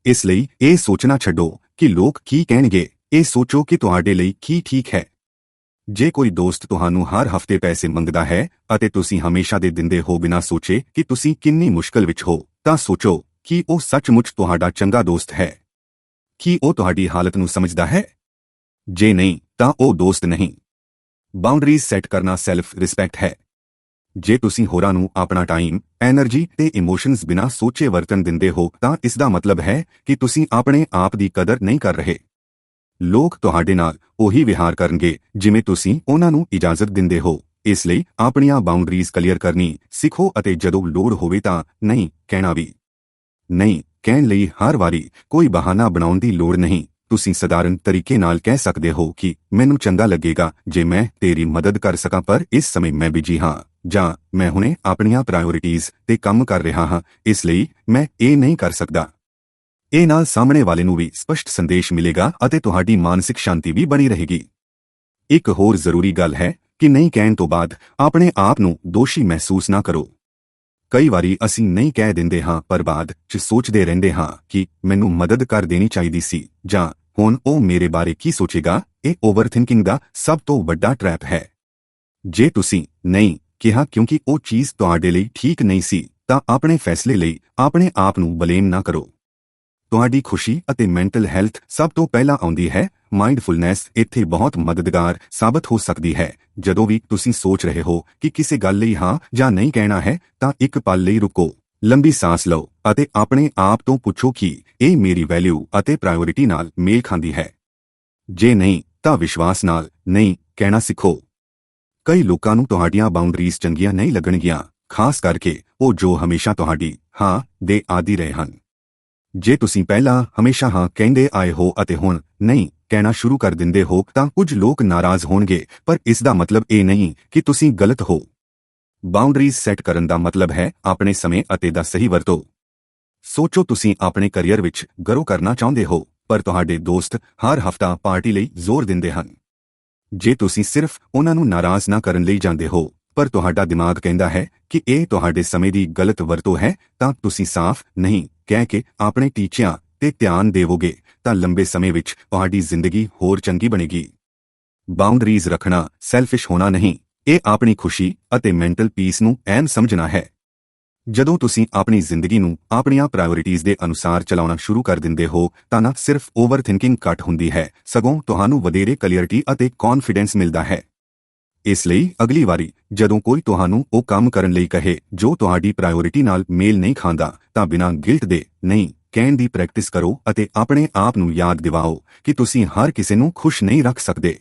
ਇਸ ਲਈ ਇਹ ਸੋਚਣਾ ਛੱਡੋ ਕਿ ਲੋਕ ਕੀ ਕਹਿਣਗੇ, ਇਹ ਸੋਚੋ ਕਿ ਤੁਹਾਡੇ ਲਈ ਕੀ ਠੀਕ ਹੈ। ਜੇ ਕੋਈ ਦੋਸਤ ਤੁਹਾਨੂੰ ਹਰ ਹਫ਼ਤੇ ਪੈਸੇ ਮੰਗਦਾ ਹੈ ਅਤੇ ਤੁਸੀਂ ਹਮੇਸ਼ਾ ਦੇ ਦਿੰਦੇ ਹੋ ਬਿਨਾਂ ਸੋਚੇ ਕਿ ਤੁਸੀਂ ਕਿੰਨੀ ਮੁਸ਼ਕਲ ਵਿੱਚ ਹੋ, ਤਾਂ ਸੋਚੋ ਕਿ ਉਹ ਸੱਚਮੁੱਚ ਤੁਹਾਡਾ ਚੰਗਾ ਦੋਸਤ ਹੈ? ਕੀ ਉਹ ਤੁਹਾਡੀ ਹਾਲਤ ਨੂੰ ਸਮਝਦਾ ਹੈ? ਜੇ ਨਹੀਂ, ਤਾਂ ਉਹ ਦੋਸਤ ਨਹੀਂ। ਬਾਉਂਡਰੀਜ਼ ਸੈੱਟ ਕਰਨਾ ਸੈਲਫ ਰਿਸਪੈਕਟ ਹੈ। ਜੇ ਤੁਸੀਂ ਹੋਰਾਂ ਨੂੰ ਆਪਣਾ ਟਾਈਮ એનર્ਜੀ ਤੇ ਇਮੋਸ਼ਨਸ ਬਿਨਾਂ ਸੋਚੇ ਵਰਤਨ ਦਿੰਦੇ ਹੋ, ਤਾਂ ਇਸ ਦਾ ਮਤਲਬ ਹੈ ਕਿ ਤੁਸੀਂ ਆਪਣੇ ਆਪ ਦੀ ਕਦਰ ਨਹੀਂ ਕਰ ਰਹੇ। ਲੋਕ ਤੁਹਾਡੇ ਨਾਲ ਉਹੀ ਵਿਹਾਰ ਕਰਨਗੇ, ਜਿਵੇਂ ਤੁਸੀਂ ਉਹਨਾਂ ਨੂੰ ਇਜਾਜ਼ਤ ਦਿੰਦੇ ਹੋ। ਇਸ ਲਈ ਆਪਣੀਆਂ ਬਾਉਂਡਰੀਜ਼ ਕਲੀਅਰ ਕਰਨੀ ਸਿੱਖੋ ਅਤੇ ਜਦੋਂ ਲੋੜ ਹੋਵੇ ਤਾਂ ਨਹੀਂ, ਕਹਿਣਾ ਵੀ। ਨਹੀਂ, ਕਹਿਣ ਲਈ ਹਰ ਵਾਰੀ ਕੋਈ ਬਹਾਨਾ ਬਣਾਉਣ ਦੀ ਲੋੜ ਨਹੀਂ। ਤੁਸੀਂ ਸਧਾਰਨ ਤਰੀਕੇ ਨਾਲ ਕਹਿ ਸਕਦੇ ਹੋ ਕਿ ਮੈਨੂੰ ਚੰਗਾ ਲੱਗੇਗਾ ਜੇ ਮੈਂ ਤੇਰੀ ਮਦਦ ਕਰ ਸਕਾਂ, ਪਰ ਇਸ ਸਮੇਂ ਮੈਂ ਬਿਜ਼ੀ ਹਾਂ। ਜਾਂ ਮੈਂ ਹੁਣੇ ਆਪਣੀਆਂ ਪ੍ਰਾਇੋਰਟੀਜ਼ ਤੇ ਕੰਮ ਕਰ ਰਿਹਾ ਹਾਂ, ਇਸ ਲਈ ਮੈਂ ਇਹ ਨਹੀਂ ਕਰ ਸਕਦਾ। ਇਹ ਨਾਲ ਸਾਹਮਣੇ ਵਾਲੇ ਨੂੰ ਵੀ ਸਪਸ਼ਟ ਸੰਦੇਸ਼ ਮਿਲੇਗਾ ਅਤੇ ਤੁਹਾਡੀ ਮਾਨਸਿਕ ਸ਼ਾਂਤੀ ਵੀ ਬਣੀ ਰਹੇਗੀ। ਇੱਕ ਹੋਰ ਜ਼ਰੂਰੀ ਗੱਲ ਹੈ ਕਿ ਨਹੀਂ ਕਹਿਣ ਤੋਂ ਬਾਅਦ ਆਪਣੇ ਆਪ ਨੂੰ ਦੋਸ਼ੀ ਮਹਿਸੂਸ ਨਾ ਕਰੋ। ਕਈ ਵਾਰੀ ਅਸੀਂ ਨਹੀਂ ਕਹਿ ਦਿੰਦੇ ਹਾਂ, ਪਰ ਬਾਅਦ ਚ ਸੋਚਦੇ ਰਹਿੰਦੇ ਹਾਂ ਕਿ ਮੈਨੂੰ ਮਦਦ ਕਰ ਦੇਣੀ ਚਾਹੀਦੀ ਸੀ, ਜਾਂ ਹੁਣ ਉਹ ਮੇਰੇ ਬਾਰੇ ਕੀ ਸੋਚੇਗਾ? ਇਹ ਓਵਰਥਿੰਕਿੰਗ ਦਾ ਸਭ ਤੋਂ ਵੱਡਾ ਟ੍ਰੈਪ ਹੈ। ਜੇ ਤੁਸੀਂ ਨਹੀਂ ਕਿਹਾ ਕਿਉਂਕਿ ਉਹ ਚੀਜ਼ ਤੁਹਾਡੇ ਲਈ ਠੀਕ ਨਹੀਂ ਸੀ, ਤਾਂ ਆਪਣੇ ਫੈਸਲੇ ਲਈ ਆਪਣੇ ਆਪ ਨੂੰ ਬਲੇਮ ਨਾ ਕਰੋ। ਤੁਹਾਡੀ ਖੁਸ਼ੀ ਅਤੇ ਮੈਂਟਲ ਹੈਲਥ ਸਭ ਤੋਂ ਪਹਿਲਾਂ ਆਉਂਦੀ ਹੈ ਮਾਈਂਡਫੁਲਨੈਸ ਇੱਥੇ ਬਹੁਤ ਮਦਦਗਾਰ ਸਾਬਤ ਹੋ ਸਕਦੀ ਹੈ। ਜਦੋਂ ਵੀ ਤੁਸੀਂ ਸੋਚ ਰਹੇ ਹੋ ਕਿ ਕਿਸੇ ਗੱਲ ਲਈ ਹਾਂ ਜਾਂ ਨਹੀਂ ਕਹਿਣਾ ਹੈ, ਤਾਂ ਇੱਕ ਪਲ ਲਈ ਰੁਕੋ। ਲੰਬੀ ਸਾਹ ਲਓ ਅਤੇ ਆਪਣੇ ਆਪ ਤੋਂ ਪੁੱਛੋ ਕਿ ਇਹ ਮੇਰੀ ਵੈਲਿਊ ਅਤੇ ਪ੍ਰਾਇੋਰਟੀ ਨਾਲ ਮੇਲ ਖਾਂਦੀ ਹੈ। ਜੇ ਨਹੀਂ, ਤਾਂ ਵਿਸ਼ਵਾਸ ਨਾਲ ਨਹੀਂ ਕਹਿਣਾ ਸਿੱਖੋ। ਕਈ ਲੋਕਾਂ ਨੂੰ ਤੁਹਾਡੀਆਂ ਬਾਉਂਡਰੀਜ਼ ਚੰਗੀਆਂ ਨਹੀਂ ਲੱਗਣਗੀਆਂ, ਖਾਸ ਕਰਕੇ ਉਹ ਜੋ ਹਮੇਸ਼ਾ ਤੁਹਾਡੀ ਹਾਂ ਦੇ ਆਦੀ ਰਹੇ ਹਨ। ਜੇ ਤੁਸੀਂ ਪਹਿਲਾਂ ਹਮੇਸ਼ਾ ਹਾਂ ਕਹਿੰਦੇ ਆਏ ਹੋ ਅਤੇ ਹੁਣ ਨਹੀਂ ਕਹਿਣਾ ਸ਼ੁਰੂ ਕਰ ਦਿੰਦੇ ਹੋ, ਤਾਂ ਕੁਝ ਲੋਕ ਨਾਰਾਜ਼ ਹੋਣਗੇ, ਪਰ ਇਸ ਦਾ ਮਤਲਬ ਇਹ ਨਹੀਂ ਕਿ ਤੁਸੀਂ ਗਲਤ ਹੋ। ਬਾਉਂਡਰੀਜ਼ ਸੈੱਟ ਕਰਨ ਦਾ ਮਤਲਬ ਹੈ ਆਪਣੇ ਸਮੇਂ ਅਤੇ ਦਾ ਸਹੀ ਵਰਤੋਂ। ਸੋਚੋ ਤੁਸੀਂ ਆਪਣੇ ਕੈਰੀਅਰ ਵਿੱਚ ਗਰੋ ਕਰਨਾ ਚਾਹੁੰਦੇ ਹੋ, ਪਰ ਤੁਹਾਡੇ ਦੋਸਤ ਹਰ ਹਫਤਾ ਪਾਰਟੀ ਲਈ ਜ਼ੋਰ ਦਿੰਦੇ ਹਨ। ਜੇ ਤੁਸੀਂ ਸਿਰਫ ਉਹਨਾਂ ਨੂੰ ਨਾਰਾਜ਼ ਨਾ ਕਰਨ ਲਈ ਜਾਂਦੇ ਹੋ, ਪਰ ਤੁਹਾਡਾ ਦਿਮਾਗ ਕਹਿੰਦਾ ਹੈ ਕਿ ਇਹ ਤੁਹਾਡੇ ਸਮੇਂ ਦੀ ਗਲਤ ਵਰਤੋਂ ਹੈ, ਤਾਂ ਤੁਸੀਂ ਸਾਫ਼ ਨਹੀਂ ਕਹਿ ਕੇ ਆਪਣੇ ਟੀਚਿਆਂ ਤੇ ਧਿਆਨ ਦੇਵੋਗੇ ਤਾਂ ਲੰਬੇ ਸਮੇਂ ਵਿੱਚ ਤੁਹਾਡੀ ਜ਼ਿੰਦਗੀ ਹੋਰ ਚੰਗੀ ਬਣੇਗੀ। ਬਾਉਂਡਰੀਜ਼ ਰੱਖਣਾ ਸੈਲਫਿਸ਼ ਹੋਣਾ ਨਹੀਂ, ਇਹ ਆਪਣੀ ਖੁਸ਼ੀ ਅਤੇ ਮੈਂਟਲ ਪੀਸ ਨੂੰ ਐਨ ਸਮਝਣਾ ਹੈ। ਜਦੋਂ ਤੁਸੀਂ ਆਪਣੀ ਜ਼ਿੰਦਗੀ ਨੂੰ ਆਪਣੀਆਂ ਪ੍ਰਾਇੋਰਟੀਜ਼ ਦੇ ਅਨੁਸਾਰ ਚਲਾਉਣਾ ਸ਼ੁਰੂ ਕਰ ਦਿੰਦੇ ਹੋ, ਤਾਂ ਨਾ ਸਿਰਫ ਓਵਰਥਿੰਕਿੰਗ ਘੱਟ ਹੁੰਦੀ ਹੈ, ਸਗੋਂ ਤੁਹਾਨੂੰ ਵਧੇਰੇ ਕਲੀਅਰਟੀ ਅਤੇ ਕੌਨਫੀਡੈਂਸ ਮਿਲਦਾ ਹੈ। ਇਸ ਲਈ ਅਗਲੀ ਵਾਰੀ ਜਦੋਂ ਕੋਈ ਤੁਹਾਨੂੰ ਉਹ ਕੰਮ ਕਰਨ ਲਈ ਕਹੇ ਜੋ ਤੁਹਾਡੀ ਪ੍ਰਾਇੋਰਟੀ ਨਾਲ ਮੇਲ ਨਹੀਂ ਖਾਂਦਾ, ਤਾਂ ਬਿਨਾਂ ਗਿਲਟ ਦੇ ਨਹੀਂ, ਕਹਿਣ ਦੀ ਪ੍ਰੈਕਟਿਸ ਕਰੋ ਅਤੇ ਆਪਣੇ ਆਪ ਨੂੰ ਯਾਦ ਦਿਵਾਓ ਕਿ ਤੁਸੀਂ ਹਰ ਕਿਸੇ ਨੂੰ ਖੁਸ਼ ਨਹੀਂ ਰੱਖ ਸਕਦੇ।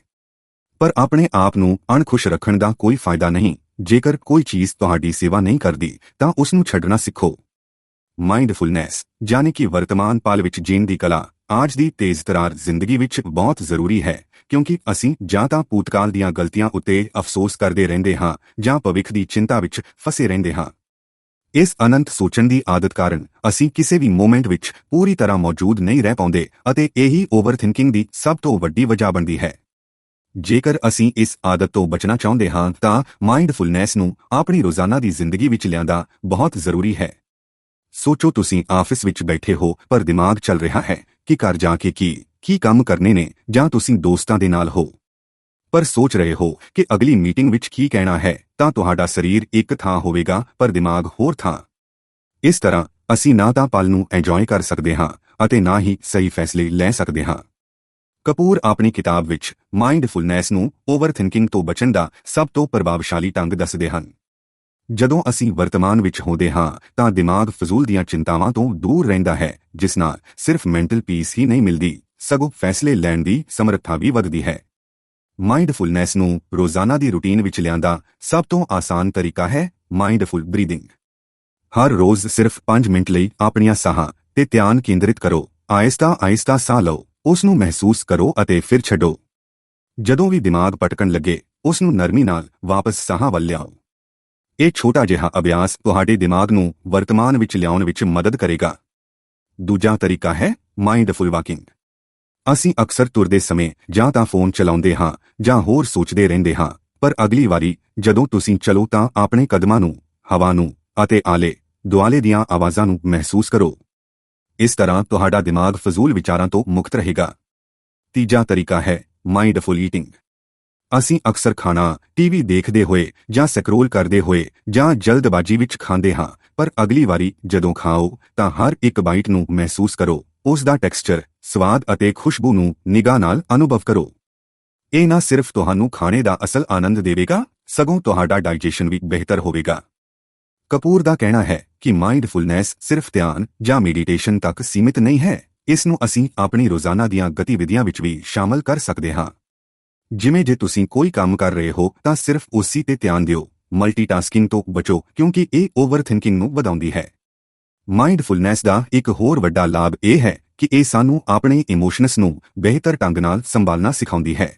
ਪਰ ਆਪਣੇ ਆਪ ਨੂੰ ਅਣਖੁਸ਼ ਰੱਖਣ ਦਾ ਕੋਈ ਫਾਇਦਾ ਨਹੀਂ। ਜੇਕਰ ਕੋਈ ਚੀਜ਼ ਤੁਹਾਡੀ ਸੇਵਾ ਨਹੀਂ ਕਰਦੀ, ਤਾਂ ਉਸ ਨੂੰ ਛੱਡਣਾ ਸਿੱਖੋ। ਮਾਈਂਡਫੁਲਨੈਸ ਯਾਨੀ ਕਿ ਵਰਤਮਾਨ ਪਲ ਵਿੱਚ ਜੀਣ ਦੀ ਕਲਾ, ਅੱਜ ਦੀ ਤੇਜ਼ ਤਰਾਰ ਜ਼ਿੰਦਗੀ ਵਿੱਚ ਬਹੁਤ ਜ਼ਰੂਰੀ ਹੈ। ਕਿਉਂਕਿ ਅਸੀਂ ਜਾਂ ਤਾਂ ਭੂਤਕਾਲ ਦੀਆਂ ਗਲਤੀਆਂ ਉੱਤੇ ਅਫਸੋਸ ਕਰਦੇ ਰਹਿੰਦੇ ਹਾਂ ਜਾਂ ਭਵਿੱਖ ਦੀ ਚਿੰਤਾ ਵਿੱਚ ਫਸੇ ਰਹਿੰਦੇ ਹਾਂ। ਇਸ ਅਨੰਤ ਸੋਚਣ ਦੀ ਆਦਤ ਕਾਰਨ ਅਸੀਂ ਕਿਸੇ ਵੀ ਮੂਮੈਂਟ ਵਿੱਚ ਪੂਰੀ ਤਰ੍ਹਾਂ ਮੌਜੂਦ ਨਹੀਂ ਰਹਿ ਪਾਉਂਦੇ ਅਤੇ ਇਹੀ ਓਵਰਥਿੰਕਿੰਗ ਦੀ ਸਭ ਤੋਂ ਵੱਡੀ ਵਜ੍ਹਾ ਬਣਦੀ ਹੈ। ਜੇਕਰ ਅਸੀਂ ਇਸ ਆਦਤ ਤੋਂ ਬਚਣਾ ਚਾਹੁੰਦੇ ਹਾਂ ਤਾਂ ਮਾਈਂਡਫੁਲਨੈਸ ਨੂੰ ਆਪਣੀ ਰੋਜ਼ਾਨਾ ਦੀ ਜ਼ਿੰਦਗੀ ਵਿੱਚ ਲਿਆਂਦਾ ਬਹੁਤ ਜ਼ਰੂਰੀ ਹੈ। ਸੋਚੋ ਤੁਸੀਂ ਆਫਿਸ ਵਿੱਚ ਬੈਠੇ ਹੋ ਪਰ ਦਿਮਾਗ ਚੱਲ ਰਿਹਾ ਹੈ ਕਿ ਘਰ ਜਾ ਕੇ ਕੀ ਕੀ ਕੰਮ ਕਰਨੇ ਨੇ ਜਾਂ ਤੁਸੀਂ ਦੋਸਤਾਂ ਦੇ ਨਾਲ ਹੋ? ਪਰ ਸੋਚ ਰਹੇ ਹੋ ਕਿ ਅਗਲੀ ਮੀਟਿੰਗ ਵਿੱਚ ਕੀ ਕਹਿਣਾ ਹੈ ਤਾਂ ਤੁਹਾਡਾ ਸਰੀਰ ਇੱਕ ਥਾਂ ਹੋਵੇਗਾ, ਪਰ ਦਿਮਾਗ ਹੋਰ ਥਾਂ। ਇਸ ਤਰ੍ਹਾਂ, ਅਸੀਂ ਨਾ ਤਾਂ ਪਲ ਨੂੰ ਇੰਜੋਏ ਕਰ ਸਕਦੇ ਹਾਂ ਅਤੇ ਨਾ ਹੀ ਸਹੀ ਫੈਸਲੇ ਲੈ ਸਕਦੇ ਹਾਂ। ਕਪੂਰ ਆਪਣੀ ਕਿਤਾਬ ਵਿੱਚ ਮਾਈਂਡਫੁਲਨੈਸ ਨੂੰ ਓਵਰਥਿੰਕਿੰਗ ਤੋਂ ਬਚਣ ਦਾ ਸਭ ਤੋਂ ਪ੍ਰਭਾਵਸ਼ਾਲੀ ਢੰਗ ਦੱਸਦੇ ਹਨ। ਜਦੋਂ ਅਸੀਂ ਵਰਤਮਾਨ ਵਿੱਚ ਹੁੰਦੇ ਹਾਂ, ਤਾਂ ਦਿਮਾਗ ਫਜ਼ੂਲ ਦੀਆਂ ਚਿੰਤਾਵਾਂ ਤੋਂ ਦੂਰ ਰਹਿੰਦਾ ਹੈ, ਜਿਸ ਨਾਲ ਸਿਰਫ ਮੈਂਟਲ ਪੀਸ ਹੀ ਨਹੀਂ ਮਿਲਦੀ। ਸਗੋਂ ਫੈਸਲੇ ਲੈਣ ਦੀ ਸਮਰੱਥਾ ਵੀ ਵੱਧਦੀ ਹੈ। ਮਾਈਂਡਫੁਲਨੈਸ ਨੂੰ ਰੋਜ਼ਾਨਾ ਦੀ ਰੁਟੀਨ ਵਿੱਚ ਲਿਆਂਦਾ ਸਭ ਤੋਂ ਆਸਾਨ ਤਰੀਕਾ ਹੈ ਮਾਈਂਡਫੁਲ ਬਰੀਥਿੰਗ ਹਰ ਰੋਜ਼ ਸਿਰਫ 5 ਮਿੰਟ ਲਈ ਆਪਣੀਆਂ ਸਾਹਾਂ ਤੇ ਧਿਆਨ ਕੇਂਦਰਿਤ ਕਰੋ, ਆਇਸਤਾ ਆਇਸਤਾ ਸਾਹ ਲਓ, ਉਸ ਨੂੰ ਮਹਿਸੂਸ ਕਰੋ ਅਤੇ ਫਿਰ ਛੱਡੋ। ਜਦੋਂ ਵੀ ਦਿਮਾਗ ਪਟਕਣ ਲੱਗੇ, ਉਸ ਨੂੰ ਨਰਮੀ ਨਾਲ ਵਾਪਸ ਸਾਹਾਂ ਵੱਲ ਲਿਆਓ। ਇਹ ਛੋਟਾ ਜਿਹਾ ਅਭਿਆਸ ਤੁਹਾਡੇ ਦਿਮਾਗ ਨੂੰ ਵਰਤਮਾਨ ਵਿੱਚ ਲਿਆਉਣ ਵਿੱਚ ਮਦਦ ਕਰੇਗਾ। ਦੂਜਾ ਤਰੀਕਾ ਹੈ ਮਾਈਂਡਫੁਲ ਵਾਕਿੰਗ ਅਸੀਂ ਅਕਸਰ ਤੁਰਦੇ ਸਮੇਂ ਜਾਂ ਤਾਂ ਫੋਨ ਚਲਾਉਂਦੇ ਹਾਂ ਜਾਂ ਹੋਰ ਸੋਚਦੇ ਰਹਿੰਦੇ ਹਾਂ, ਪਰ ਅਗਲੀ ਵਾਰੀ ਜਦੋਂ ਤੁਸੀਂ ਚਲੋ ਤਾਂ ਆਪਣੇ ਕਦਮਾਂ ਨੂੰ, ਹਵਾ ਨੂੰ ਅਤੇ ਆਲੇ ਦੁਆਲੇ ਦੀਆਂ ਆਵਾਜ਼ਾਂ ਨੂੰ ਮਹਿਸੂਸ ਕਰੋ। ਇਸ ਤਰ੍ਹਾਂ ਤੁਹਾਡਾ ਦਿਮਾਗ ਫਜ਼ੂਲ ਵਿਚਾਰਾਂ ਤੋਂ ਮੁਕਤ ਰਹੇਗਾ। ਤੀਜਾ ਤਰੀਕਾ ਹੈ ਮਾਈਂਡਫੁਲ ਈਟਿੰਗ ਅਸੀਂ ਅਕਸਰ ਖਾਣਾ ਟੀਵੀ ਦੇਖਦੇ ਹੋਏ ਜਾਂ ਸਕਰੋਲ ਕਰਦੇ ਹੋਏ ਜਾਂ ਜਲਦਬਾਜ਼ੀ ਵਿੱਚ ਖਾਂਦੇ ਹਾਂ, ਪਰ ਅਗਲੀ ਵਾਰੀ ਜਦੋਂ ਖਾਓ ਤਾਂ ਹਰ ਇੱਕ ਬਾਈਟ ਨੂੰ ਮਹਿਸੂਸ ਕਰੋ। ਉਸ ਦਾ ਟੈਕਸਚਰ, ਸਵਾਦ ਅਤੇ ਖੁਸ਼ਬੂ ਨੂੰ ਨਿਗਾਹ ਨਾਲ ਅਨੁਭਵ ਕਰੋ। ਇਹ ਨਾ ਸਿਰਫ ਤੁਹਾਨੂੰ ਖਾਣੇ ਦਾ ਅਸਲ ਆਨੰਦ ਦੇਵੇਗਾ, ਸਗੋਂ ਤੁਹਾਡਾ ਡਾਈਜੈਸ਼ਨ ਵੀ ਬਿਹਤਰ ਹੋਵੇਗਾ। ਕਪੂਰ ਦਾ ਕਹਿਣਾ ਹੈ ਕਿ ਮਾਈਂਡਫੁਲਨੈਸ ਸਿਰਫ ਧਿਆਨ ਜਾਂ ਮੈਡੀਟੇਸ਼ਨ ਤੱਕ ਸੀਮਿਤ ਨਹੀਂ ਹੈ, ਇਸ ਨੂੰ ਅਸੀਂ ਆਪਣੀ ਰੋਜ਼ਾਨਾ ਦੀਆਂ ਗਤੀਵਿਧੀਆਂ ਵਿੱਚ ਵੀ ਸ਼ਾਮਲ ਕਰ ਸਕਦੇ ਹਾਂ। ਜਿਵੇਂ ਜੇ ਤੁਸੀਂ ਕੋਈ ਕੰਮ ਕਰ ਰਹੇ ਹੋ, ਤਾਂ ਸਿਰਫ ਉਸੇ ਤੇ ਧਿਆਨ ਦਿਓ, ਮਲਟੀਟਾਸਕਿੰਗ ਤੋਂ ਬਚੋ, ਕਿਉਂਕਿ ਇਹ ਓਵਰਥਿੰਕਿੰਗ ਨੂੰ ਵਧਾਉਂਦੀ ਹੈ। ਮਾਈਂਡਫੁਲਨੈਸ ਦਾ ਇੱਕ ਹੋਰ ਵੱਡਾ ਲਾਭ ਇਹ ਹੈ ਕਿ ਇਹ ਸਾਨੂੰ ਆਪਣੇ ਇਮੋਸ਼ਨਸ ਨੂੰ ਬਿਹਤਰ ਢੰਗ ਨਾਲ ਸੰਭਾਲਣਾ ਸਿਖਾਉਂਦੀ ਹੈ।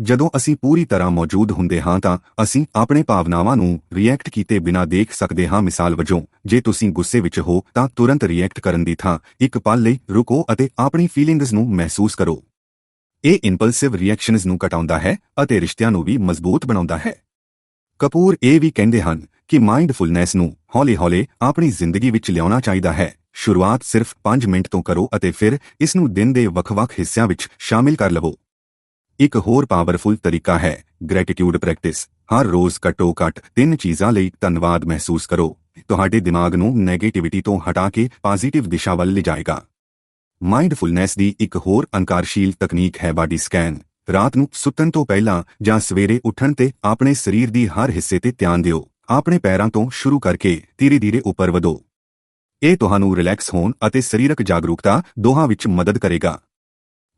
ਜਦੋਂ ਅਸੀਂ ਪੂਰੀ ਤਰ੍ਹਾਂ ਮੌਜੂਦ ਹੁੰਦੇ ਹਾਂ ਤਾਂ ਅਸੀਂ ਆਪਣੇ ਭਾਵਨਾਵਾਂ ਨੂੰ ਰਿਐਕਟ ਕੀਤੇ ਬਿਨਾਂ ਦੇਖ ਸਕਦੇ ਹਾਂ। ਮਿਸਾਲ ਵਜੋਂ, ਜੇ ਤੁਸੀਂ ਗੁੱਸੇ ਵਿੱਚ ਹੋ ਤਾਂ ਤੁਰੰਤ ਰਿਐਕਟ ਕਰਨ ਦੀ ਥਾਂ ਇੱਕ ਪਲ ਲਈ ਰੁਕੋ ਅਤੇ ਆਪਣੀ ਫੀਲਿੰਗਸ ਨੂੰ ਮਹਿਸੂਸ ਕਰੋ। ਇਹ ਇੰਪਲਸਿਵ ਰਿਐਕਸ਼ਨਸ ਨੂੰ ਘਟਾਉਂਦਾ ਹੈ ਅਤੇ ਰਿਸ਼ਤਿਆਂ ਨੂੰ ਵੀ ਮਜ਼ਬੂਤ ਬਣਾਉਂਦਾ ਹੈ। ਕਪੂਰ ਇਹ ਵੀ ਕਹਿੰਦੇ ਹਨ ਕਿ ਮਾਈਂਡਫੁਲਨੈਸ ਨੂੰ ਹੌਲੀ-ਹੌਲੀ ਆਪਣੀ ਜ਼ਿੰਦਗੀ ਵਿੱਚ ਲਿਆਉਣਾ ਚਾਹੀਦਾ ਹੈ। ਸ਼ੁਰੂਆਤ ਸਿਰਫ 5 ਮਿੰਟ ਤੋਂ ਕਰੋ ਅਤੇ ਫਿਰ ਇਸ ਨੂੰ ਦਿਨ ਦੇ ਵੱਖ-ਵੱਖ ਹਿੱਸਿਆਂ ਵਿੱਚ ਸ਼ਾਮਿਲ ਕਰ ਲਵੋ। ਇੱਕ ਹੋਰ ਪਾਵਰਫੁਲ ਤਰੀਕਾ ਹੈ ਗ੍ਰੈਟੀਟਿਊਡ ਪ੍ਰੈਕਟਿਸ ਹਰ ਰੋਜ਼ ਘੱਟੋ-ਘੱਟ ਤਿੰਨ ਚੀਜ਼ਾਂ ਲਈ ਧੰਨਵਾਦ ਮਹਿਸੂਸ ਕਰੋ। ਤੁਹਾਡੇ ਦਿਮਾਗ ਨੂੰ 네ਗੇਟਿਵਿਟੀ ਤੋਂ ਹਟਾ ਕੇ ਪੋਜ਼ਿਟਿਵ ਦਿਸ਼ਾ ਵੱਲ ਲਿਜਾਏਗਾ। ਮਾਈਂਡਫੁਲਨੈਸ ਦੀ ਇੱਕ ਹੋਰ ਅਨਕਾਰਸ਼ੀਲ ਤਕਨੀਕ ਹੈ ਬਾਡੀ ਸਕੈਨ ਰਾਤ ਨੂੰ ਸੁੱਤਣ ਤੋਂ ਪਹਿਲਾਂ ਜਾਂ ਸਵੇਰੇ ਉੱਠਣ ਤੇ ਆਪਣੇ ਸਰੀਰ ਦੀ ਹਰ ਹਿੱਸੇ ਤੇ ਧਿਆਨ ਦਿਓ। ਆਪਣੇ ਪੈਰਾਂ ਤੋਂ ਸ਼ੁਰੂ ਕਰਕੇ ਧੀਰੇ-ਧੀਰੇ ਉੱਪਰ ਵਧੋ। ਇਹ ਤੁਹਾਨੂੰ ਰਿਲੈਕਸ ਹੋਣ ਅਤੇ ਸਰੀਰਕ ਜਾਗਰੂਕਤਾ ਦੋਹਾਂ ਵਿੱਚ ਮਦਦ ਕਰੇਗਾ।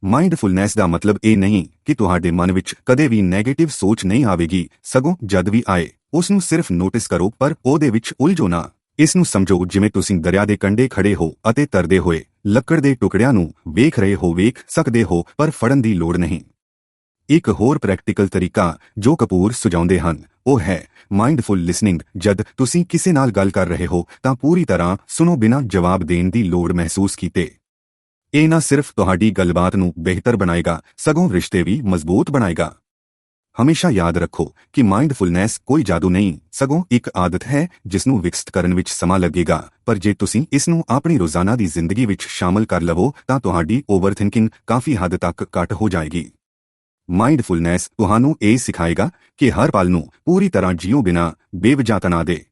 ਮਾਈਂਡਫੁਲਨੈਸ ਦਾ ਮਤਲਬ ਇਹ ਨਹੀਂ ਕਿ ਤੁਹਾਡੇ ਮਨ ਵਿੱਚ ਕਦੇ ਵੀ 네ਗੇਟਿਵ ਸੋਚ ਨਹੀਂ ਆਵੇਗੀ, ਸਗੋਂ ਜਦ ਵੀ ਆਏ ਉਸ ਨੂੰ ਸਿਰਫ ਨੋਟਿਸ ਕਰੋ, ਪਰ ਉਹਦੇ ਵਿੱਚ ਉਲਝੋ ਨਾ। ਇਸ ਨੂੰ ਸਮਝੋ, ਜਿਵੇਂ ਤੁਸੀਂ ਦਰਿਆ ਦੇ ਕੰਢੇ ਖੜੇ ਹੋ ਅਤੇ ਤਰਦੇ ਹੋਏ, ਲੱਕੜ ਦੇ ਟੁਕੜਿਆਂ ਨੂੰ ਵੇਖ ਰਹੇ ਹੋ, ਵੇਖ ਸਕਦੇ ਹੋ, ਪਰ ਫੜਨ ਦੀ ਲੋੜ ਨਹੀਂ। ਇੱਕ ਹੋਰ ਪ੍ਰੈਕਟੀਕਲ ਤਰੀਕਾ ਜੋ ਕਪੂਰ ਸੁਝਾਉਂਦੇ ਹਨ ਉਹ ਹੈ ਮਾਈਂਡਫੁਲ ਲਿਸਨਿੰਗ ਜਦ ਤੁਸੀਂ ਕਿਸੇ ਨਾਲ ਗੱਲ ਕਰ ਰਹੇ ਹੋ, ਤਾਂ ਪੂਰੀ ਤਰ੍ਹਾਂ ਸੁਣੋ ਬਿਨਾਂ ਜਵਾਬ ਦੇਣ ਦੀ ਲੋੜ ਮਹਿਸੂਸ ਕੀਤੇ। ਇਹ ਨਾ ਸਿਰਫ ਤੁਹਾਡੀ ਗੱਲਬਾਤ ਨੂੰ ਬਿਹਤਰ ਬਣਾਏਗਾ, ਸਗੋਂ ਰਿਸ਼ਤੇ ਵੀ ਮਜ਼ਬੂਤ ਬਣਾਏਗਾ। ਹਮੇਸ਼ਾ ਯਾਦ ਰੱਖੋ ਕਿ ਮਾਈਂਡਫੁਲਨੈਸ ਕੋਈ ਜਾਦੂ ਨਹੀਂ, ਸਗੋਂ ਇੱਕ ਆਦਤ ਹੈ ਜਿਸ ਨੂੰ ਵਿਕਸਿਤ ਕਰਨ ਵਿੱਚ ਸਮਾਂ ਲੱਗੇਗਾ। ਪਰ ਜੇ ਤੁਸੀਂ ਇਸ ਨੂੰ ਆਪਣੀ ਰੋਜ਼ਾਨਾ ਦੀ ਜ਼ਿੰਦਗੀ ਵਿੱਚ ਸ਼ਾਮਲ ਕਰ ਲਵੋ, ਤਾਂ ਤੁਹਾਡੀ ਓਵਰਥਿੰਕਿੰਗ ਕਾਫੀ ਹੱਦ ਤੱਕ ਘੱਟ ਹੋ ਜਾਏਗੀ। ਮਾਈਂਡਫੁਲਨੈਸ ਤੁਹਾਨੂੰ ਇਹ ਸਿਖਾਏਗਾ ਕਿ ਹਰ ਪਲ ਨੂੰ ਪੂਰੀ ਤਰ੍ਹਾਂ ਜੀਓ ਬਿਨਾ ਬੇਵਜ੍ਹਾ ਤਣਾ ਦੇ।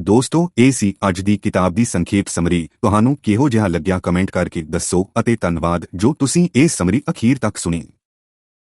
ਦੋਸਤੋ, ਇਹ ਸੀ ਅੱਜ ਦੀ ਕਿਤਾਬ ਦੀ ਸੰਖੇਪ ਸਮਰੀ। ਤੁਹਾਨੂੰ ਕਿਹੋ ਜਿਹਾ ਲੱਗਿਆ ਕਮੈਂਟ ਕਰਕੇ ਦੱਸੋ ਅਤੇ ਧੰਨਵਾਦ। ਜੋ ਤੁਸੀਂ ਇਹ ਸਮਰੀ ਅਖੀਰ ਤੱਕ ਸੁਣੀ।